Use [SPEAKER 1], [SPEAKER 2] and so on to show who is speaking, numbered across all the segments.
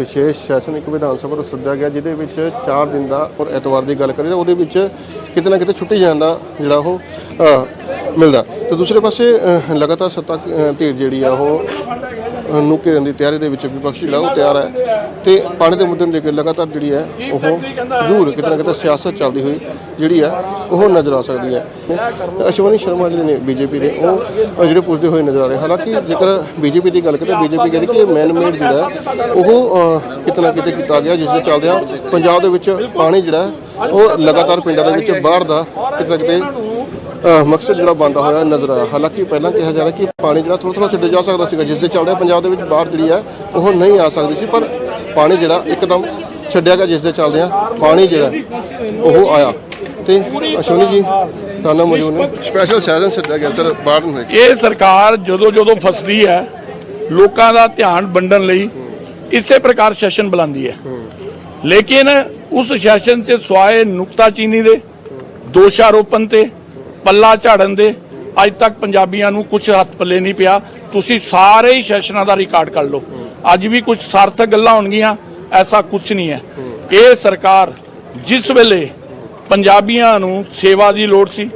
[SPEAKER 1] ਵਿਸ਼ੇਸ਼ ਸੈਸ਼ਨ ਇੱਕ ਵਿਧਾਨ ਸਭਾ ਤੋਂ ਸੱਦਿਆ ਗਿਆ, ਜਿਹਦੇ ਵਿੱਚ 4 ਦਿਨ ਦਾ ਔਰ ਐਤਵਾਰ ਦੀ ਗੱਲ ਕਰੀਏ ਤਾਂ ਉਹਦੇ ਵਿੱਚ ਕਿਤੇ ਨਾ ਕਿਤੇ ਛੁੱਟੀ ਜਾਣ ਦਾ ਜਿਹੜਾ ਉਹ ਮਿਲਦਾ। ਤੇ ਦੂਸਰੇ ਪਾਸੇ ਲਗਾਤਾਰ ਸੱਤਾ ਧੀਰ ਜਿਹੜੀ ਆ ਉਹ ਨੂੰ ਘੇਰਨ ਦੀ ਤਿਆਰੀ ਦੇ ਵਿੱਚ ਵਿਪਕਸ਼ ਜਿਹੜਾ ਉਹ ਤਿਆਰ ਹੈ ਤੇ ਪਾਣੀ ਦੇ ਮੁੱਦੇ ਨੂੰ ਲੈ ਕੇ ਲਗਾਤਾਰ ਜਿਹੜੀ ਹੈ ਉਹ ਜ਼ਰੂਰ ਕਿਤੇ ਨਾ ਕਿਤੇ ਸਿਆਸਤ ਚੱਲਦੀ ਹੋਈ ਜਿਹੜੀ ਹੈ ਉਹ ਨਜ਼ਰ ਆ ਸਕਦੀ ਹੈ। ਅਸ਼ਵਨੀ ਸ਼ਰਮਾ ਜਿਹੜੇ ਨੇ ਬੀਜੇਪੀ ਦੇ ਉਹ ਜਿਹੜੇ ਪੁੱਛਦੇ ਹੋਏ ਨਜ਼ਰ ਆ ਰਹੇ। ਹਾਲਾਂਕਿ ਜੇਕਰ ਬੀਜੇਪੀ ਦੀ ਗੱਲ ਕਰੀਏ ਬੀਜੇਪੀ ਕਹਿੰਦੀ ਕਿ ਮੈਨ ਮੇਡ ਜਿਹੜਾ ਉਹ ਕਿਤੇ ਨਾ ਕਿਤੇ ਕੀਤਾ ਗਿਆ ਜਿਸ ਦੇ ਚੱਲਦਿਆਂ ਪੰਜਾਬ ਦੇ ਵਿੱਚ ਪਾਣੀ ਜਿਹੜਾ ਉਹ ਲਗਾਤਾਰ ਪਿੰਡਾਂ ਦੇ ਵਿੱਚ ਬਾਹਰ ਦਾ ਕਿਤੇ ਕਿਤੇ ਮਕਸਦ ਜਿਹੜਾ ਬੰਦਾ ਹੋਇਆ ਨਜ਼ਰ ਆਇਆ। ਹਾਲਾਂਕਿ ਪਹਿਲਾਂ ਕਿਹਾ ਜਾ ਰਿਹਾ ਕਿ ਪਾਣੀ ਜਿਹੜਾ ਥੋੜਾ ਥੋੜਾ ਛੱਡਿਆ ਜਾ ਸਕਦਾ ਸੀਗਾ ਜਿਸ ਦੇ ਚੱਲਦੇ ਪੰਜਾਬ ਦੇ ਵਿੱਚ ਬਾਹਰ ਜਿਹੜੀ ਹੈ ਉਹ ਨਹੀਂ ਆ ਸਕਦੀ ਸੀ ਪਰ ਪਾਣੀ ਜਿਹੜਾ ਇੱਕਦਮ ਛੱਡਿਆ ਗਿਆ ਜਿਸ ਦੇ ਚੱਲਦੇ ਆ ਪਾਣੀ ਜਿਹੜਾ ਉਹ ਆਇਆ। ਤੇ ਅਸ਼ਵਨੀ ਜੀ ਤੁਹਾਨੂੰ ਮੌਜੂਦ ਨੇ। ਸਪੈਸ਼ਲ ਸੈਸ਼ਨ ਸੱਦਿਆ ਗਿਆ ਸਰ ਬਾਹਰ ਨੂੰ ਲੈ ਕੇ।
[SPEAKER 2] ਇਹ ਸਰਕਾਰ ਜਦੋਂ ਜਦੋਂ ਫਸਦੀ ਹੈ ਲੋਕਾਂ ਦਾ ਧਿਆਨ ਵੰਡਣ ਲਈ ਇਸੇ ਪ੍ਰਕਾਰ ਸੈਸ਼ਨ ਬੁਲਾਉਂਦੀ ਹੈ। ਲੇਕਿਨ ਉਸ ਸੈਸ਼ਨ 'ਚ ਸਵਾਏ ਨੁਕਤਾਚੀਨੀ ਦੇ ਦੋਸ਼ਾਰੋਪਣ ਤੇ ਪੱਲਾ ਝਾੜਨ ਦੇ, ਅੱਜ ਤੱਕ ਪੰਜਾਬੀਆਂ ਨੂੰ ਕੁਝ ਹੱਥ ਪੱਲੇ ਨਹੀਂ ਪਿਆ। ਤੁਸੀਂ ਸਾਰੇ ਹੀ ਸੈਸ਼ਨਾਂ ਦਾ ਰਿਕਾਰਡ ਕਰ ਲਓ। ਅੱਜ ਵੀ ਕੁਝ ਸਾਰਥਕ ਗੱਲਾਂ ਹੋਣਗੀਆਂ, ਐਸਾ ਕੁਝ ਨਹੀਂ ਹੈ। ਇਹ ਸਰਕਾਰ ਜਿਸ ਵੇਲੇ ਪੰਜਾਬੀਆਂ ਨੂੰ ਸੇਵਾ ਦੀ ਲੋੜ ਸੀ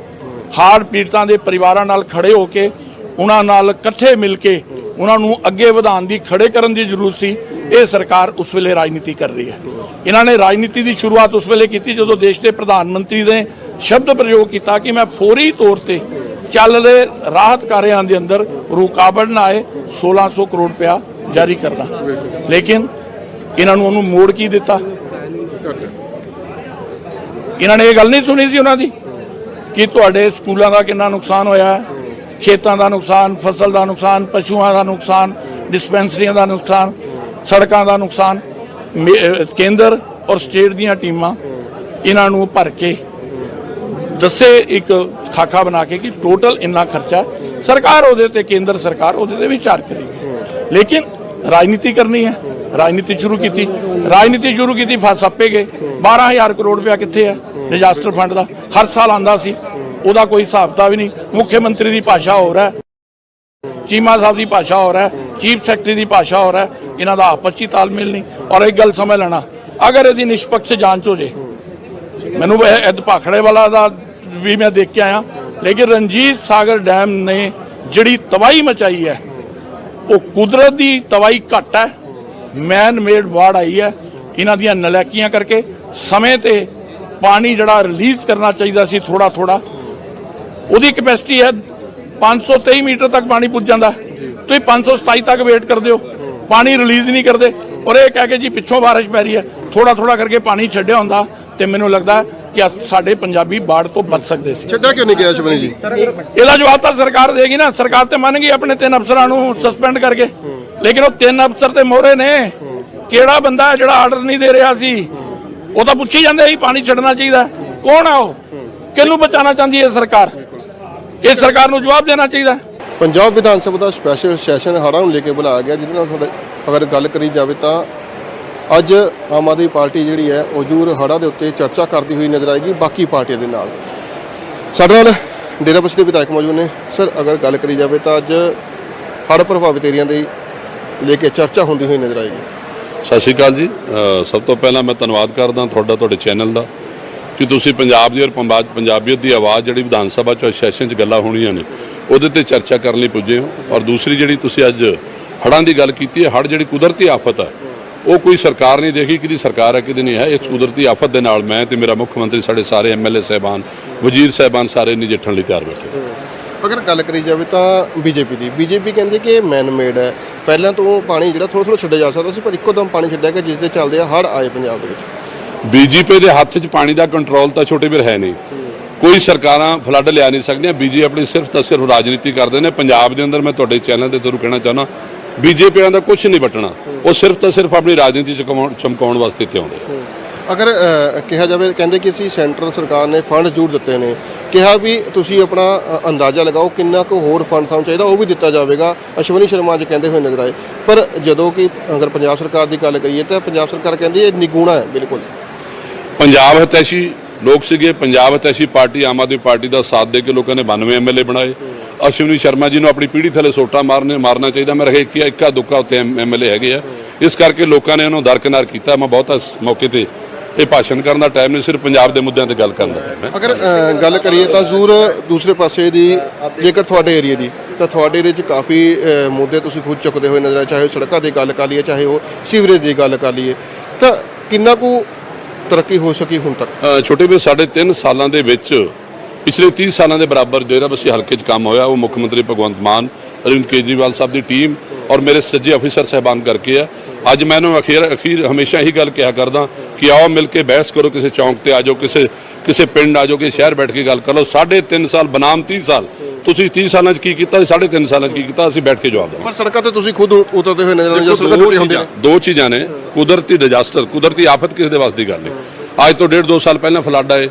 [SPEAKER 2] ਹਾਰ ਪੀੜਤਾਂ ਦੇ ਪਰਿਵਾਰਾਂ ਨਾਲ ਖੜੇ ਹੋ ਕੇ, ਉਹਨਾਂ ਨਾਲ ਇਕੱਠੇ ਮਿਲ ਕੇ, ਉਹਨਾਂ ਨੂੰ ਅੱਗੇ ਵਧਾਉਣ ਦੀ, ਖੜੇ ਕਰਨ ਦੀ ਜ਼ਰੂਰਤ ਸੀ, ਇਹ ਸਰਕਾਰ ਉਸ ਵੇਲੇ ਰਾਜਨੀਤੀ ਕਰ ਰਹੀ ਹੈ। ਇਹਨਾਂ ਨੇ ਰਾਜਨੀਤੀ ਦੀ ਸ਼ੁਰੂਆਤ ਉਸ ਵੇਲੇ ਕੀਤੀ ਜਦੋਂ ਦੇਸ਼ ਦੇ ਪ੍ਰਧਾਨ ਮੰਤਰੀ ਨੇ ਸ਼ਬਦ ਪ੍ਰਯੋਗ ਕੀਤਾ ਕਿ ਮੈਂ ਫੌਰੀ ਤੌਰ ਤੇ ਚੱਲ ਰਹੇ ਰਾਹਤ ਕਾਰਿਆਂ ਦੇ ਅੰਦਰ ਰੁਕਾਵਟ ਨਾ ਆਏ 1600 ਕਰੋੜ ਰੁਪਇਆ ਜਾਰੀ ਕਰਨਾ। ਲੇਕਿਨ ਇਹਨਾਂ ਨੂੰ ਉਹਨੂੰ ਮੋੜ ਕੀ ਦਿੱਤਾ? ਇਹਨਾਂ ਨੇ ਇਹ ਗੱਲ ਨਹੀਂ ਸੁਣੀ ਸੀ ਉਹਨਾਂ ਦੀ ਕਿ ਤੁਹਾਡੇ ਸਕੂਲਾਂ ਦਾ ਕਿੰਨਾ ਨੁਕਸਾਨ ਹੋਇਆ ਹੈ, ਖੇਤਾਂ ਦਾ ਨੁਕਸਾਨ, ਫਸਲ ਦਾ ਨੁਕਸਾਨ, ਪਸ਼ੂਆਂ ਦਾ ਨੁਕਸਾਨ, ਡਿਸਪੈਂਸਰੀਆਂ ਦਾ ਨੁਕਸਾਨ, ਸੜਕਾਂ ਦਾ ਨੁਕਸਾਨ ਕੇਂਦਰ ਔਰ ਸਟੇਟ ਦੀਆਂ ਟੀਮਾਂ ਇਹਨਾਂ ਨੂੰ ਭਰ ਕੇ ਦੱਸੇ ਇੱਕ ਖਾਕਾ ਬਣਾ ਕੇ ਕਿ ਟੋਟਲ ਇੰਨਾ ਖਰਚਾ ਸਰਕਾਰ ਉਹਦੇ ਤੇ, ਕੇਂਦਰ ਸਰਕਾਰ ਉਹਦੇ ਤੇ ਵਿਚਾਰ ਕਰੇਗੀ। ਲੇਕਿਨ ਰਾਜਨੀਤੀ ਕਰਨੀ ਹੈ। ਰਾਜਨੀਤੀ ਸ਼ੁਰੂ ਕੀਤੀ। ਰਾਜਨੀਤੀ ਸ਼ੁਰੂ ਕੀਤੀ, ਫਸ ਆਪੇ ਗਏ। 12000 ਕਰੋੜ ਰੁਪਇਆ ਕਿੱਥੇ ਹੈ? ਡਿਜ਼ਾਸਟਰ ਫੰਡ ਦਾ। ਹਰ ਸਾਲ ਆਂਦਾ ਸੀ। ਉਹਦਾ ਕੋਈ ਹਿਸਾਬਤਾ ਵੀ ਨਹੀਂ। ਮੁੱਖ ਮੰਤਰੀ ਦੀ ਭਾਸ਼ਾ ਹੋਰ ਹੈ। ਚੀਮਾ ਸਾਹਿਬ ਦੀ ਭਾਸ਼ਾ ਹੋਰ ਹੈ। ਚੀਫ ਸੈਕਟਰੀ ਦੀ ਭਾਸ਼ਾ ਹੋਰ ਹੈ। ਇਹਨਾਂ ਦਾ ਆਪਸ 'ਚ ਹੀ ਤਾਲਮੇਲ ਨਹੀਂ। ਔਰ ਇੱਕ ਗੱਲ ਸਮਝ ਲੈਣਾ। ਅਗਰ ਇਹਦੀ ਨਿਸ਼ਪਕਸ਼ ਜਾਂਚ ਹੋ ਜੇ, ਮੈਨੂੰ ਇਹ ਭਾਖੜੇ ਵਾਲਾ ਦਾ ਵੀ ਮੈਂ ਦੇਖ ਕੇ ਆਇਆ। ਲੇਕਿਨ ਰਣਜੀਤ ਸਾਗਰ ਡੈਮ ਨੇ ਜਿਹੜੀ ਤਬਾਹੀ ਮਚਾਈ ਹੈ, ਉਹ ਕੁਦਰਤ ਦੀ ਤਬਾਹੀ ਘੱਟ ਹੈ। ਮੈਨ ਮੇਡ ਵਾੜ ਆਈ ਹੈ ਇਹਨਾਂ ਦੀਆਂ ਨਲਾਇਕੀਆਂ ਕਰਕੇ। ਸਮੇਂ ਤੇ ਪਾਣੀ ਜਿਹੜਾ ਰਿਲੀਜ਼ ਕਰਨਾ ਚਾਹੀਦਾ ਸੀ ਥੋੜਾ ਥੋੜਾ ਉਹਦੀ ਕੈਪੈਸਿਟੀ ਹੈ 523 ਮੀਟਰ ਤੱਕ ਪਾਣੀ ਪੁੱਜ ਜਾਂਦਾ। ਹੈ। ਤੁਸੀਂ 527 ਤੱਕ ਵੇਟ ਕਰਦੇ ਹੋ। ਪਾਣੀ ਰਿਲੀਜ਼ ਨਹੀਂ ਕਰਦੇ। ਔਰ ਇਹ ਕਹਿ ਕੇ ਜੀ ਪਿੱਛੋਂ ਬਾਰਿਸ਼ ਪੈ ਰਹੀ ਹੈ। ਥੋੜਾ ਥੋੜਾ ਕਰਕੇ ਪਾਣੀ ਛੱਡਿਆ ਹੁੰਦਾ। ਤੇ ਮੈਨੂੰ ਲੱਗਦਾ ਕਿ ਸਾਡੇ ਪੰਜਾਬੀ ਬਾੜ ਤੋਂ ਬਚ ਸਕਦੇ ਸੀ।
[SPEAKER 1] ਛੱਡਿਆ ਕਿਉਂ ਨਹੀਂ ਗਿਆ ਅਸ਼ਵਨੀ ਜੀ?
[SPEAKER 2] ਇਹਦਾ ਜਵਾਬ ਤਾਂ ਸਰਕਾਰ ਦੇਗੀ ਨਾ। ਸਰਕਾਰ ਤੇ ਮੰਨ ਗਈ ਆਪਣੇ ਤਿੰਨ ਅਫਸਰਾਂ ਨੂੰ ਸਸਪੈਂਡ ਕਰਕੇ। ਲੇਕਿਨ ਉਹ ਤਿੰਨ ਅਫਸਰ ਤੇ ਮੋਹਰੇ ਨੇ। ਕਿਹੜਾ ਬੰਦਾ ਹੈ ਜਿਹੜਾ ਆਰਡਰ ਨਹੀਂ ਦੇ ਰਿਹਾ ਸੀ? ਉਹ ਤਾਂ ਪੁੱਛੀ ਜਾਂਦੇ ਸੀ ਪਾਣੀ ਛੱਡਣਾ ਚਾਹੀਦਾ। ਕੌਣ ਆ ਉਹ? ਕਿਹਨੂੰ ਬਚਾਉਣਾ ਚਾਹੁੰਦੀ ਹੈ ਸਰਕਾਰ? ਇਹ ਸਰਕਾਰ ਨੂੰ ਜਵਾਬ ਦੇਣਾ ਚਾਹੀਦਾ।
[SPEAKER 1] ਪੰਜਾਬ ਵਿਧਾਨ ਸਭਾ ਦਾ ਸਪੈਸ਼ਲ ਸੈਸ਼ਨ ਹੜ੍ਹਾਂ ਨੂੰ ਲੈ ਕੇ ਬੁਲਾਇਆ ਗਿਆ ਜਿਹਦੇ ਨਾਲ ਤੁਹਾਡੇ ਅਗਰ ਗੱਲ ਕਰੀ ਜਾਵੇ ਤਾਂ ਅੱਜ ਆਮ ਆਦਮੀ ਪਾਰਟੀ ਜਿਹੜੀ ਹੈ, ਉਹ ਜ਼ਰੂਰ ਹੜ੍ਹਾਂ ਦੇ ਉੱਤੇ ਚਰਚਾ ਕਰਦੀ ਹੋਈ ਨਜ਼ਰ ਆਏਗੀ ਬਾਕੀ ਪਾਰਟੀਆਂ ਦੇ ਨਾਲ। ਸਾਡੇ ਨਾਲ ਡੇਰਾ ਬਸਤੀ ਦੇ ਵਿਧਾਇਕ ਮੌਜੂਦ ਨੇ। ਸਰ, ਅਗਰ ਗੱਲ ਕਰੀ ਜਾਵੇ ਤਾਂ ਅੱਜ ਹੜ੍ਹ ਪ੍ਰਭਾਵਿਤ ਏਰੀਆ ਦੇ ਲੈ ਕੇ ਚਰਚਾ ਹੁੰਦੀ ਹੋਈ ਨਜ਼ਰ ਆਏਗੀ।
[SPEAKER 3] ਸਤਿ ਸ਼੍ਰੀ ਅਕਾਲ ਜੀ। ਸਭ ਤੋਂ ਪਹਿਲਾਂ ਮੈਂ ਧੰਨਵਾਦ ਕਰਦਾ ਤੁਹਾਡਾ, ਤੁਹਾਡੇ ਚੈਨਲ ਦਾ ਕਿ ਤੁਸੀਂ ਪੰਜਾਬ ਦੀ ਔਰ ਪੰਬਾਜ ਪੰਜਾਬੀਅਤ ਦੀ ਆਵਾਜ਼ ਜਿਹੜੀ ਵਿਧਾਨ ਸਭਾ ਚ ਸੈਸ਼ਨ ਚ ਗੱਲਾਂ ਹੋਣੀਆਂ ਨੇ, ਉਹਦੇ ਤੇ ਚਰਚਾ ਕਰਨ ਲਈ ਪੁੱਜੇ ਹੋ। ਔਰ ਦੂਸਰੀ ਜਿਹੜੀ ਤੁਸੀਂ ਅੱਜ ਹੜ੍ਹਾਂ ਦੀ ਗੱਲ ਕੀਤੀ ਹੈ, ਹੜ੍ਹ ਜਿਹੜੀ ਕੁਦਰਤੀ ਆਫਤ ਹੈ ਉਹ ਕੋਈ ਸਰਕਾਰ ਨਹੀਂ ਦੇਖੀ ਕਿਹਦੀ ਸਰਕਾਰ ਹੈ ਕਿਹਦੀ ਨਹੀਂ ਹੈ। ਇਸ ਕੁਦਰਤੀ ਆਫਤ ਦੇ ਨਾਲ ਮੈਂ ਤੇ ਮੇਰਾ ਮੁੱਖ ਮੰਤਰੀ ਸਾਡੇ ਸਾਰੇ ਐਮਐਲਏ ਸਹਿਬਾਨ ਵਜ਼ੀਰ ਸਹਿਬਾਨ ਸਾਰੇ ਨਜਿੱਠਣ ਲਈ ਤਿਆਰ ਬੈਠੇ
[SPEAKER 1] ਅਗਰ ਗੱਲ ਕਰੀ ਜਾਵੇ ਤਾਂ ਬੀਜੇਪੀ ਦੀ ਬੀਜੇਪੀ ਕਹਿੰਦੀ ਕਿ ਇਹ ਮੈਨ ਮੇਡ ਹੈ। ਪਹਿਲਾਂ ਤੋਂ ਪਾਣੀ ਜਿਹੜਾ ਥੋੜਾ ਥੋੜਾ ਛੱਡਿਆ ਜਾ ਸਕਦਾ ਸੀ ਪਰ ਇੱਕੋ ਦਮ ਪਾਣੀ ਛੱਡਿਆ ਗਿਆ ਜਿਸ ਦੇ ਚੱਲਦੇ ਹੜ੍ਹ ਆਏ ਪੰਜਾਬ ਦੇ ਵਿੱਚ।
[SPEAKER 3] ਬੀਜੇਪੀ ਦੇ ਹੱਥ 'ਚ ਪਾਣੀ ਦਾ ਕੰਟਰੋਲ ਤਾਂ ਛੋਟੇ ਵੀਰ ਹੈ ਨਹੀਂ। ਕੋਈ ਸਰਕਾਰਾਂ ਫਲੱਡ ਲਿਆ ਨਹੀਂ ਸਕਦੀਆਂ। ਬੀਜੇਪੀ ਆਪਣੀ ਸਿਰਫ ਤਾਂ ਸਿਰਫ ਰਾਜਨੀਤੀ ਕਰਦੇ ਨੇ। ਪੰਜਾਬ ਦੇ ਅੰਦਰ ਮੈਂ ਤੁਹਾਡੇ ਚੈਨਲ ਦੇ ਥਰੂ ਕਹਿਣਾ ਚਾਹੁੰਦਾ ਬੀਜੇਪੀਆਂ ਦਾ ਕੁਝ ਨਹੀਂ ਬਟਣਾ ਉਹ ਸਿਰਫ ਤਾਂ ਸਿਰਫ ਆਪਣੀ ਰਾਜਨੀਤੀ ਚਮਕਾਉਣ ਚਮਕਾਉਣ ਵਾਸਤੇ ਇੱਥੇ ਆਉਂਦੇ ਆ।
[SPEAKER 1] ਅਗਰ ਕਿਹਾ ਜਾਵੇ ਕਹਿੰਦੇ ਕਿ ਅਸੀਂ ਸੈਂਟਰ ਸਰਕਾਰ ਨੇ ਫੰਡ ਜ਼ਰੂਰ ਦਿੱਤੇ ਨੇ। ਕਿਹਾ ਵੀ ਤੁਸੀਂ ਆਪਣਾ ਅੰਦਾਜ਼ਾ ਲਗਾਓ ਕਿੰਨਾ ਕੁ ਹੋਰ ਫੰਡ ਸਾਨੂੰ ਚਾਹੀਦਾ ਉਹ ਵੀ ਦਿੱਤਾ ਜਾਵੇਗਾ। ਅਸ਼ਵਨੀ ਸ਼ਰਮਾ ਜੀ ਕਹਿੰਦੇ ਹੋਏ ਨਜ਼ਰ ਆਏ। ਪਰ ਜਦੋਂ ਕਿ ਅਗਰ ਪੰਜਾਬ ਸਰਕਾਰ ਦੀ ਗੱਲ ਕਰੀਏ ਤਾਂ ਪੰਜਾਬ ਸਰਕਾਰ ਕਹਿੰਦੀ ਇਹ ਨਿਗੂਣਾ ਹੈ ਬਿਲਕੁਲ।
[SPEAKER 3] ਪੰਜਾਬ ਹਤੈਸ਼ੀ ਲੋਕ ਸੀਗੇ। ਪੰਜਾਬ ਹਤੈਸ਼ੀ ਪਾਰਟੀ ਆਮ ਆਦਮੀ ਪਾਰਟੀ ਦਾ ਸਾਥ ਦੇ ਕੇ ਲੋਕਾਂ ਨੇ 92 ਐਮਐਲਏ ਬਣਾਏ। ਅਸ਼ਵਨੀ ਸ਼ਰਮਾ ਜੀ ਨੂੰ ਆਪਣੀ ਪੀੜ੍ਹੀ ਥੱਲੇ ਸੋਟਾ ਮਾਰਨੇ ਮਾਰਨਾ ਚਾਹੀਦਾ। ਮੇਰੇ ਖਿਆਲ ਇੱਕਾ ਦੁੱਕਾ ਉੱਤੇ ਐਮਐਲਏ ਹੈਗੇ ਆ। ਇਸ ਕਰਕੇ ਲੋਕਾਂ ਨੇ ਉਹਨੂੰ ਦਰਕਨਾਰ ਕੀਤਾ। ਮੈਂ ਬਹੁਤਾ ਇਸ ਮੌਕੇ ਤੇ ਇਹ ਭਾਸ਼ਣ ਕਰਨ ਦਾ ਟਾਈਮ ਨਹੀਂ ਸਿਰਫ ਪੰਜਾਬ ਦੇ ਮੁੱਦਿਆਂ ਤੇ ਗੱਲ ਕਰਨ ਦਾ ਹੈ।
[SPEAKER 1] ਅਗਰ ਗੱਲ ਕਰੀਏ ਤਾਂ ਜ਼ਰੂਰ ਦੂਸਰੇ ਪਾਸੇ ਦੀ ਜੇਕਰ ਤੁਹਾਡੇ ਏਰੀਆ ਦੀ ਤਾਂ ਤੁਹਾਡੇ ਏਰੀਆ 'ਚ ਕਾਫੀ ਮੁੱਦੇ ਤੁਸੀਂ ਖੁਦ ਚੁੱਕਦੇ ਹੋਏ ਨਜ਼ਰ ਆਏ ਚਾਹੇ ਉਹ ਸੜਕਾਂ ਦੀ ਗੱਲ ਕਰ ਲਈਏ ਚਾਹੇ ਉਹ ਸੀਵਰੇਜ ਦੀ ਗੱਲ ਕਰ ਲਈਏ। ਤਾਂ ਕਿੰਨਾ ਕੁ ਤਰੱਕੀ ਹੋ ਸਕੀ ਹੁਣ ਤੱਕ?
[SPEAKER 3] ਛੋਟੇ ਵੀ ਸਾਢੇ 3 ਸਾਲਾਂ ਦੇ ਵਿੱਚ ਪਿਛਲੇ 30 ਸਾਲਾਂ ਦੇ ਬਰਾਬਰ ਜਿਹੜਾ ਬਸੀ ਹਲਕੇ 'ਚ ਕੰਮ ਹੋਇਆ ਉਹ ਮੁੱਖ ਮੰਤਰੀ ਭਗਵੰਤ ਮਾਨ ਅਰਵਿੰਦ ਕੇਜਰੀਵਾਲ ਸਾਹਿਬ ਦੀ ਟੀਮ ਔਰ ਮੇਰੇ ਸੱਜੇ ਅਫੀਸਰ ਸਹਿਬਾਨ ਕਰਕੇ ਆ। ਅੱਜ ਮੈਂ ਇਹਨੂੰ ਅਖੀਰ ਅਖੀਰ ਹਮੇਸ਼ਾ ਇਹੀ ਗੱਲ ਕਿਹਾ ਕਰਦਾ ਕਿ ਆਓ ਮਿਲ ਕੇ ਬਹਿਸ ਕਰੋ ਕਿਸੇ ਚੌਂਕ ਤੇ ਆ ਜਾਓ ਕਿਸੇ ਕਿਸੇ ਪਿੰਡ ਆ ਜਾਓ ਕਿ ਸ਼ਹਿਰ ਬੈਠ ਕੇ ਗੱਲ ਕਰ। ਲਓ ਸਾਢੇ 3 ਸਾਲ ਬਨਾਮ 30 ਸਾਲ ਤੁਸੀਂ 30 ਸਾਲਾਂ 'ਚ ਕੀ ਕੀਤਾ ਸਾਢੇ 3 ਸਾਲਾਂ 'ਚ ਕੀ ਕੀਤਾ ਅਸੀਂ ਬੈਠ ਕੇ ਜਵਾਬ ਦੇਵਾਂਗੇ।
[SPEAKER 1] ਪਰ ਸੜਕਾਂ ਤੇ ਤੁਸੀਂ ਖੁਦ ਉਤਰਦੇ ਹੋਏ ਨਜ਼ਰ ਆਉਂਦੇ
[SPEAKER 3] ਦੇਖੋ,
[SPEAKER 1] ਸੜਕਾਂ
[SPEAKER 3] ਦੋ
[SPEAKER 1] ਟੁੱਟੀਆਂ ਹੁੰਦੀਆਂ
[SPEAKER 3] ਚੀਜ਼ਾਂ ਦੋ ਚੀਜ਼ਾਂ ਨੇ ਕੁਦਰਤੀ ਡਿਜ਼ਾਸਟਰ ਕੁਦਰਤੀ ਆਫਤ ਕਿਸੇ ਦੇ ਵਾਸ ਦੀ ਗੱਲ ਨਹੀਂ। ਅੱਜ ਤੋਂ ਡੇਢ ਦੋ ਸਾਲ ਪਹਿਲਾਂ ਫਲੱਡ ਆਏ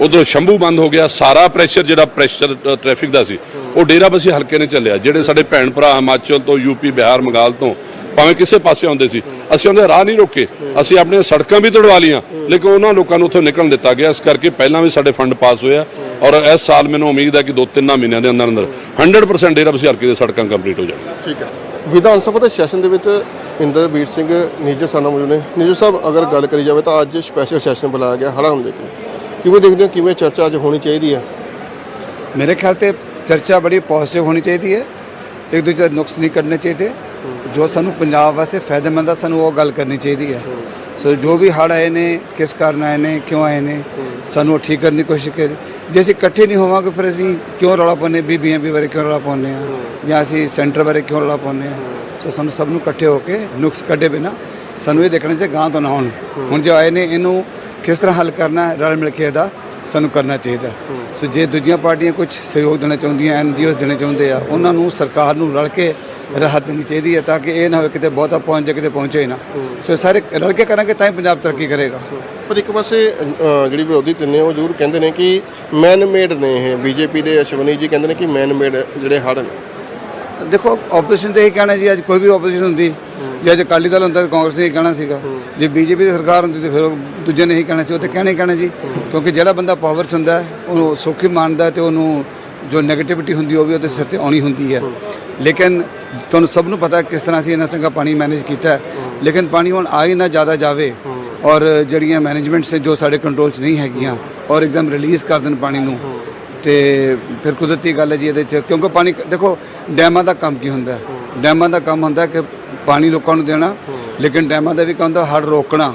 [SPEAKER 3] ਉਧਰੋਂ ਸ਼ੰਭੂ ਬੰਦ ਹੋ ਗਿਆ, ਸਾਰਾ ਪ੍ਰੈਸ਼ਰ ਜਿਹੜਾ ਪ੍ਰੈਸ਼ਰ ਟ੍ਰੈਫਿਕ ਦਾ ਸੀ, ਉਹ ਡੇਰਾ ਬਸੀ ਹਲਕੇ ਨੇ ਚੱਲਿਆ। ਜਿਹੜੇ ਸਾਡੇ ਭੈਣ ਭਰਾ ਹਿਮਾਚਲ ਤੋਂ ਯੂਪੀ ਬਿਹਾਰ, ਬੰਗਾਲ ਤੋਂ, ਭਾਵੇਂ ਕਿਸੇ ਪਾਸੇ ਆਉਂਦੇ ਸੀ, ਅਸੀਂ ਉਹਦੇ ਰਾਹ ਨਹੀਂ ਰੋਕੇ। ਅਸੀਂ ਆਪਣੀਆਂ ਸੜਕਾਂ ਵੀ ਤੜਵਾ ਲੀਆਂ ਲੇਕਿਨ ਉਹਨਾਂ ਲੋਕਾਂ ਨੂੰ ਉੱਥੋਂ ਨਿਕਲਣ ਦਿੱਤਾ ਗਿਆ। ਇਸ ਕਰਕੇ ਪਹਿਲਾਂ ਵੀ ਸਾਡੇ ਫੰਡ ਪਾਸ ਹੋਇਆ ਔਰ ਇਸ ਸਾਲ ਮੈਨੂੰ ਉਮੀਦ ਹੈ ਕਿ ਦੋ ਤਿੰਨ ਮਹੀਨਿਆਂ ਦੇ ਅੰਦਰ ਅੰਦਰ 100% ਡੇਰਾ ਬਸੀ ਹਲਕੇ ਦੇ ਸੜਕਾਂ ਕੰਪਲੀਟ ਹੋ ਜਾਣਗੀਆਂ।
[SPEAKER 1] ਠੀਕ ਹੈ। ਵਿਧਾਨ ਸਭਾ ਦੇ ਸੈਸ਼ਨ ਦੇ ਵਿੱਚ ਇੰਦਰਬੀਰ ਸਿੰਘ, ਨੀਜਰ ਸਾਨਾ ਮੌਜੂਦ ਨੇ। ਨੀਜਰ ਸਾਹਿਬ, ਅਗਰ ਗੱਲ ਕਰੀ ਜਾਵੇ ਤਾਂ ਅੱਜ ਸਪੈਸ਼ਲ ਸੈਸ਼ਨ ਬੁਲਾਇਆ ਗਿਆ ਹੜਾ ਹੁੰਦੇ ਕਿ ਕਿਵੇਂ ਦੇਖਦੇ ਹੋ, ਕਿਵੇਂ ਚਰਚਾ ਅੱਜ ਹੋਣੀ ਚਾਹੀਦੀ ਹੈ
[SPEAKER 4] ਮੇਰੇ ਖਿਆਲ ਤੇ ਚਰਚਾ ਬੜੀ ਪੋਜ਼ਿਟਿਵ ਹੋਣੀ ਚਾਹੀਦੀ ਹੈ। ਇੱਕ ਦੂਜੇ ਦਾ ਨੁਕਸ ਨਹੀਂ ਕਰਨੇ ਚਾਹੀਦੇ। ਜੋ ਸਾਨੂੰ ਪੰਜਾਬ ਵਾਸਤੇ ਫਾਇਦੇਮੰਦ ਆ, ਸਾਨੂੰ ਉਹ ਗੱਲ ਕਰਨੀ ਚਾਹੀਦੀ ਹੈ। ਸੋ ਜੋ ਵੀ ਹੜ੍ਹ ਆਏ ਨੇ, ਕਿਸ ਕਾਰਨ ਆਏ ਨੇ, ਕਿਉਂ ਆਏ ਨੇ, ਸਾਨੂੰ ਉਹ ਠੀਕ ਕਰਨ ਦੀ ਕੋਸ਼ਿਸ਼ ਕਰੇ ਜੇ ਅਸੀਂ ਇਕੱਠੇ ਨਹੀਂ ਹੋਵਾਂਗੇ, ਫਿਰ ਅਸੀਂ ਕਿਉਂ ਰੌਲਾ ਪਾਉਂਦੇ ਬੀਬੀਐਮਬੀ ਬਾਰੇ ਕਿਉਂ ਰੌਲਾ ਪਾਉਂਦੇ ਆ ਜਾਂ ਅਸੀਂ ਸੈਂਟਰ ਬਾਰੇ ਕਿਉਂ ਰੌਲਾ ਪਾਉਂਦੇ ਆ ਸੋ ਸਾਨੂੰ ਸਭ ਨੂੰ ਇਕੱਠੇ ਹੋ ਕੇ ਨੁਕਸ ਕੱਢੇ ਬਿਨਾ ਸਾਨੂੰ ਇਹ ਦੇਖਣਾ ਚਾਹੀਦਾ ਗਾਂ ਤੋਂ ਨਾ ਹੋਣ ਹੁਣ ਜੋ ਆਏ ਨੇ, ਇਹਨੂੰ ਕਿਸ ਤਰ੍ਹਾਂ ਹੱਲ ਕਰਨਾ ਹੈ, ਰਲ ਮਿਲ ਕੇ ਇਹਦਾ ਸਾਨੂੰ ਕਰਨਾ ਚਾਹੀਦਾ ਸੋ ਜੇ ਦੂਜੀਆਂ ਪਾਰਟੀਆਂ ਕੁਝ ਸਹਿਯੋਗ ਦੇਣਾ ਚਾਹੁੰਦੀਆਂ ਐਨਜੀਓਸ ਦੇਣੇ ਚਾਹੁੰਦੇ ਆ ਉਹਨਾਂ ਨੂੰ ਸਰਕਾਰ ਨੂੰ ਰਲ ਕੇ ਰਾਹਤ ਦੇਣੀ ਚਾਹੀਦੀ ਹੈ ਤਾਂ ਕਿ ਇਹ ਨਾ ਹੋਵੇ ਕਿਤੇ ਬਹੁਤਾ ਪਹੁੰਚ ਜਾਏ ਕਿਤੇ ਪਹੁੰਚੇ ਨਾ। ਸੋ ਸਾਰੇ ਰਲ ਕੇ ਕਰਾਂਗੇ ਤਾਂ ਹੀ ਪੰਜਾਬ ਤਰੱਕੀ ਕਰੇਗਾ।
[SPEAKER 1] ਪਰ ਇੱਕ ਪਾਸੇ ਜਿਹੜੀ ਵਿਰੋਧੀ ਤਿੰਨੇ ਉਹ ਜ਼ਰੂਰ ਕਹਿੰਦੇ ਨੇ ਕਿ ਮੈਨ ਮੇਡ ਨੇ ਇਹ ਬੀਜੇਪੀ ਦੇ ਅਸ਼ਵਨੀ ਜੀ ਕਹਿੰਦੇ ਨੇ ਕਿ ਮੈਨ ਮੇਡ ਜਿਹੜੇ ਹੜ ਨੇ।
[SPEAKER 4] ਦੇਖੋ ਆਪੋਜੀਸ਼ਨ ਤੇ ਇਹ ਕਹਿਣਾ ਜੀ ਅੱਜ ਕੋਈ ਵੀ ਆਪੋਜੀਸ਼ਨ ਹੁੰਦੀ ਜੇ ਅੱਜ ਅਕਾਲੀ ਦਲ ਹੁੰਦਾ ਤਾਂ ਕਾਂਗਰਸ ਨੇ ਇਹ ਕਹਿਣਾ ਸੀਗਾ। ਜੇ ਬੀਜੇਪੀ ਦੀ ਸਰਕਾਰ ਹੁੰਦੀ ਤਾਂ ਫਿਰ ਉਹ ਦੂਜੇ ਨੇ ਹੀ ਕਹਿਣਾ ਸੀ। ਉਹ ਤਾਂ ਕਹਿਣਾ ਹੀ ਕਹਿਣਾ ਜੀ। ਕਿਉਂਕਿ ਜਿਹੜਾ ਬੰਦਾ ਪਾਵਰ 'ਚ ਹੁੰਦਾ ਹੈ, ਉਹਨੂੰ ਸੌਖੀ ਮੰਨਦਾ ਹੈ ਤੇ ਉਹਨੂੰ ਜੋ 네ਗੇਟਿਵਿਟੀ ਹੁੰਦੀ ਉਹ ਵੀ ਉਹਦੇ ਸਿਰ ਤੇ ਆਉਣੀ ਹੁੰਦੀ ਹੈ। ਲੇਕਿਨ ਤੁਹਾਨੂੰ ਸਭ ਨੂੰ ਪਤਾ ਕਿਸ ਤਰ੍ਹਾਂ ਅਸੀਂ ਇੰਨਾ ਚੰਗਾ ਪਾਣੀ ਮੈਨੇਜ ਕੀਤਾ ਹੈ। ਲੇਕਿਨ ਪਾਣੀ ਹੁਣ ਆ ਹੀ ਨਾ ਜ਼ਿਆਦਾ ਜਾਵੇ। ਔਰ ਜਿਹੜੀਆਂ ਮੈਨੇਜਮੈਂਟਸ ਜੋ ਸਾਡੇ ਕੰਟਰੋਲ 'ਚ ਨਹੀਂ ਹੈਗੀਆਂ ਔਰ ਇੱਕਦਮ ਰਿਲੀਜ਼ ਕਰ ਦੇਣ ਪਾਣੀ ਨੂੰ। ਤੇ ਫਿਰ ਕੁਦਰਤੀ ਗੱਲ ਹੈ ਜੀ ਇਹਦੇ ਚ। ਕਿਉਂਕਿ ਪਾਣੀ ਦੇਖੋ ਡੈਮਾਂ ਦਾ ਕੰਮ ਕੀ ਹੁੰਦਾ ਹੈ? ਡੈਮਾਂ ਦਾ ਕੰਮ ਹੁੰਦਾ ਕਿ ਪਾਣੀ ਲੋਕਾਂ ਨੂੰ ਦੇਣਾ ਲੇਕਿਨ ਡੈਮਾਂ ਦਾ ਵੀ ਕੰਮ ਹੁੰਦਾ ਹੜ ਰੋਕਣਾ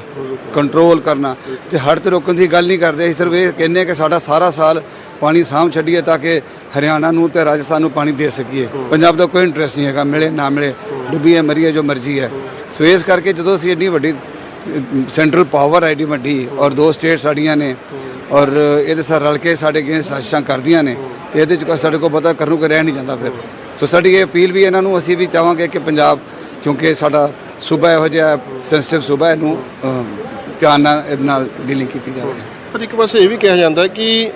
[SPEAKER 4] ਕੰਟਰੋਲ ਕਰਨਾ। ਤੇ ਹੜ ਤੇ ਰੋਕਣ ਦੀ ਗੱਲ ਨਹੀਂ ਕਰਦੇ ਅਸੀਂ ਸਿਰਫ ਇਹ ਕਹਿੰਦੇ ਕਿ ਸਾਡਾ ਸਾਰਾ ਸਾਲ ਪਾਣੀ ਸਾਂਭ ਛੱਡੀਏ ਤਾਂ ਕਿ ਹਰਿਆਣਾ ਨੂੰ ਤੇ ਰਾਜਸਥਾਨ ਨੂੰ ਪਾਣੀ ਦੇ ਸਕੀਏ। ਪੰਜਾਬ ਦਾ ਕੋਈ ਇੰਟਰਸਟ ਨਹੀਂ ਹੈਗਾ ਮਿਲੇ ਨਾ ਮਿਲੇ ਡੁੱਬੀਏ ਮਰੀਏ ਜੋ ਮਰਜ਼ੀ ਹੈ। ਸੋ ਇਸ ਕਰਕੇ ਜਦੋਂ ਅਸੀਂ ਇੰਨੀ ਵੱਡੀ ਸੈਂਟਰਲ ਪਾਵਰ ਆਈਡੀ ਵੱਡੀ ਔਰ ਦੋ ਸਟੇਟ ਸਾਡੀਆਂ ਨੇ ਔਰ ਇਹਦੇ ਸਾਰ ਰਲ ਕੇ ਸਾਡੇ ਅਗੇਂਸਟ ਸਾਜ਼ਿਸ਼ਾਂ ਕਰਦੀਆਂ ਨੇ ਤੇ ਇਹਦੇ ਚ ਸਾਡੇ ਕੋਲ ਪਤਾ ਕਰਨ ਨੂੰ ਕੋਈ ਰਹਿ ਨਹੀਂ ਜਾਂਦਾ ਫਿਰ। ਸੋ ਸਾਡੀ ਇਹ ਅਪੀਲ ਵੀ ਇਹਨਾਂ ਨੂੰ ਅਸੀਂ ਵੀ ਚਾਹਾਂਗੇ ਕਿ ਪੰਜਾਬ ਕਿਉਂਕਿ ਸਾਡਾ ਸੂਬਾ ਇਹੋ ਜਿਹਾ ਸੈਂਸਿਟਿਵ ਸੂਬਾ ਹੈ, ਇਹਨੂੰ ਧਿਆਨ ਨਾਲ ਇਹਦੇ ਨਾਲ ਡੀਲਿੰਗ ਕੀਤੀ ਜਾਵੇ।
[SPEAKER 1] ਪਰ ਇੱਕ ਪਾਸੇ ਇਹ ਵੀ ਕਿਹਾ ਜਾਂਦਾ ਕਿ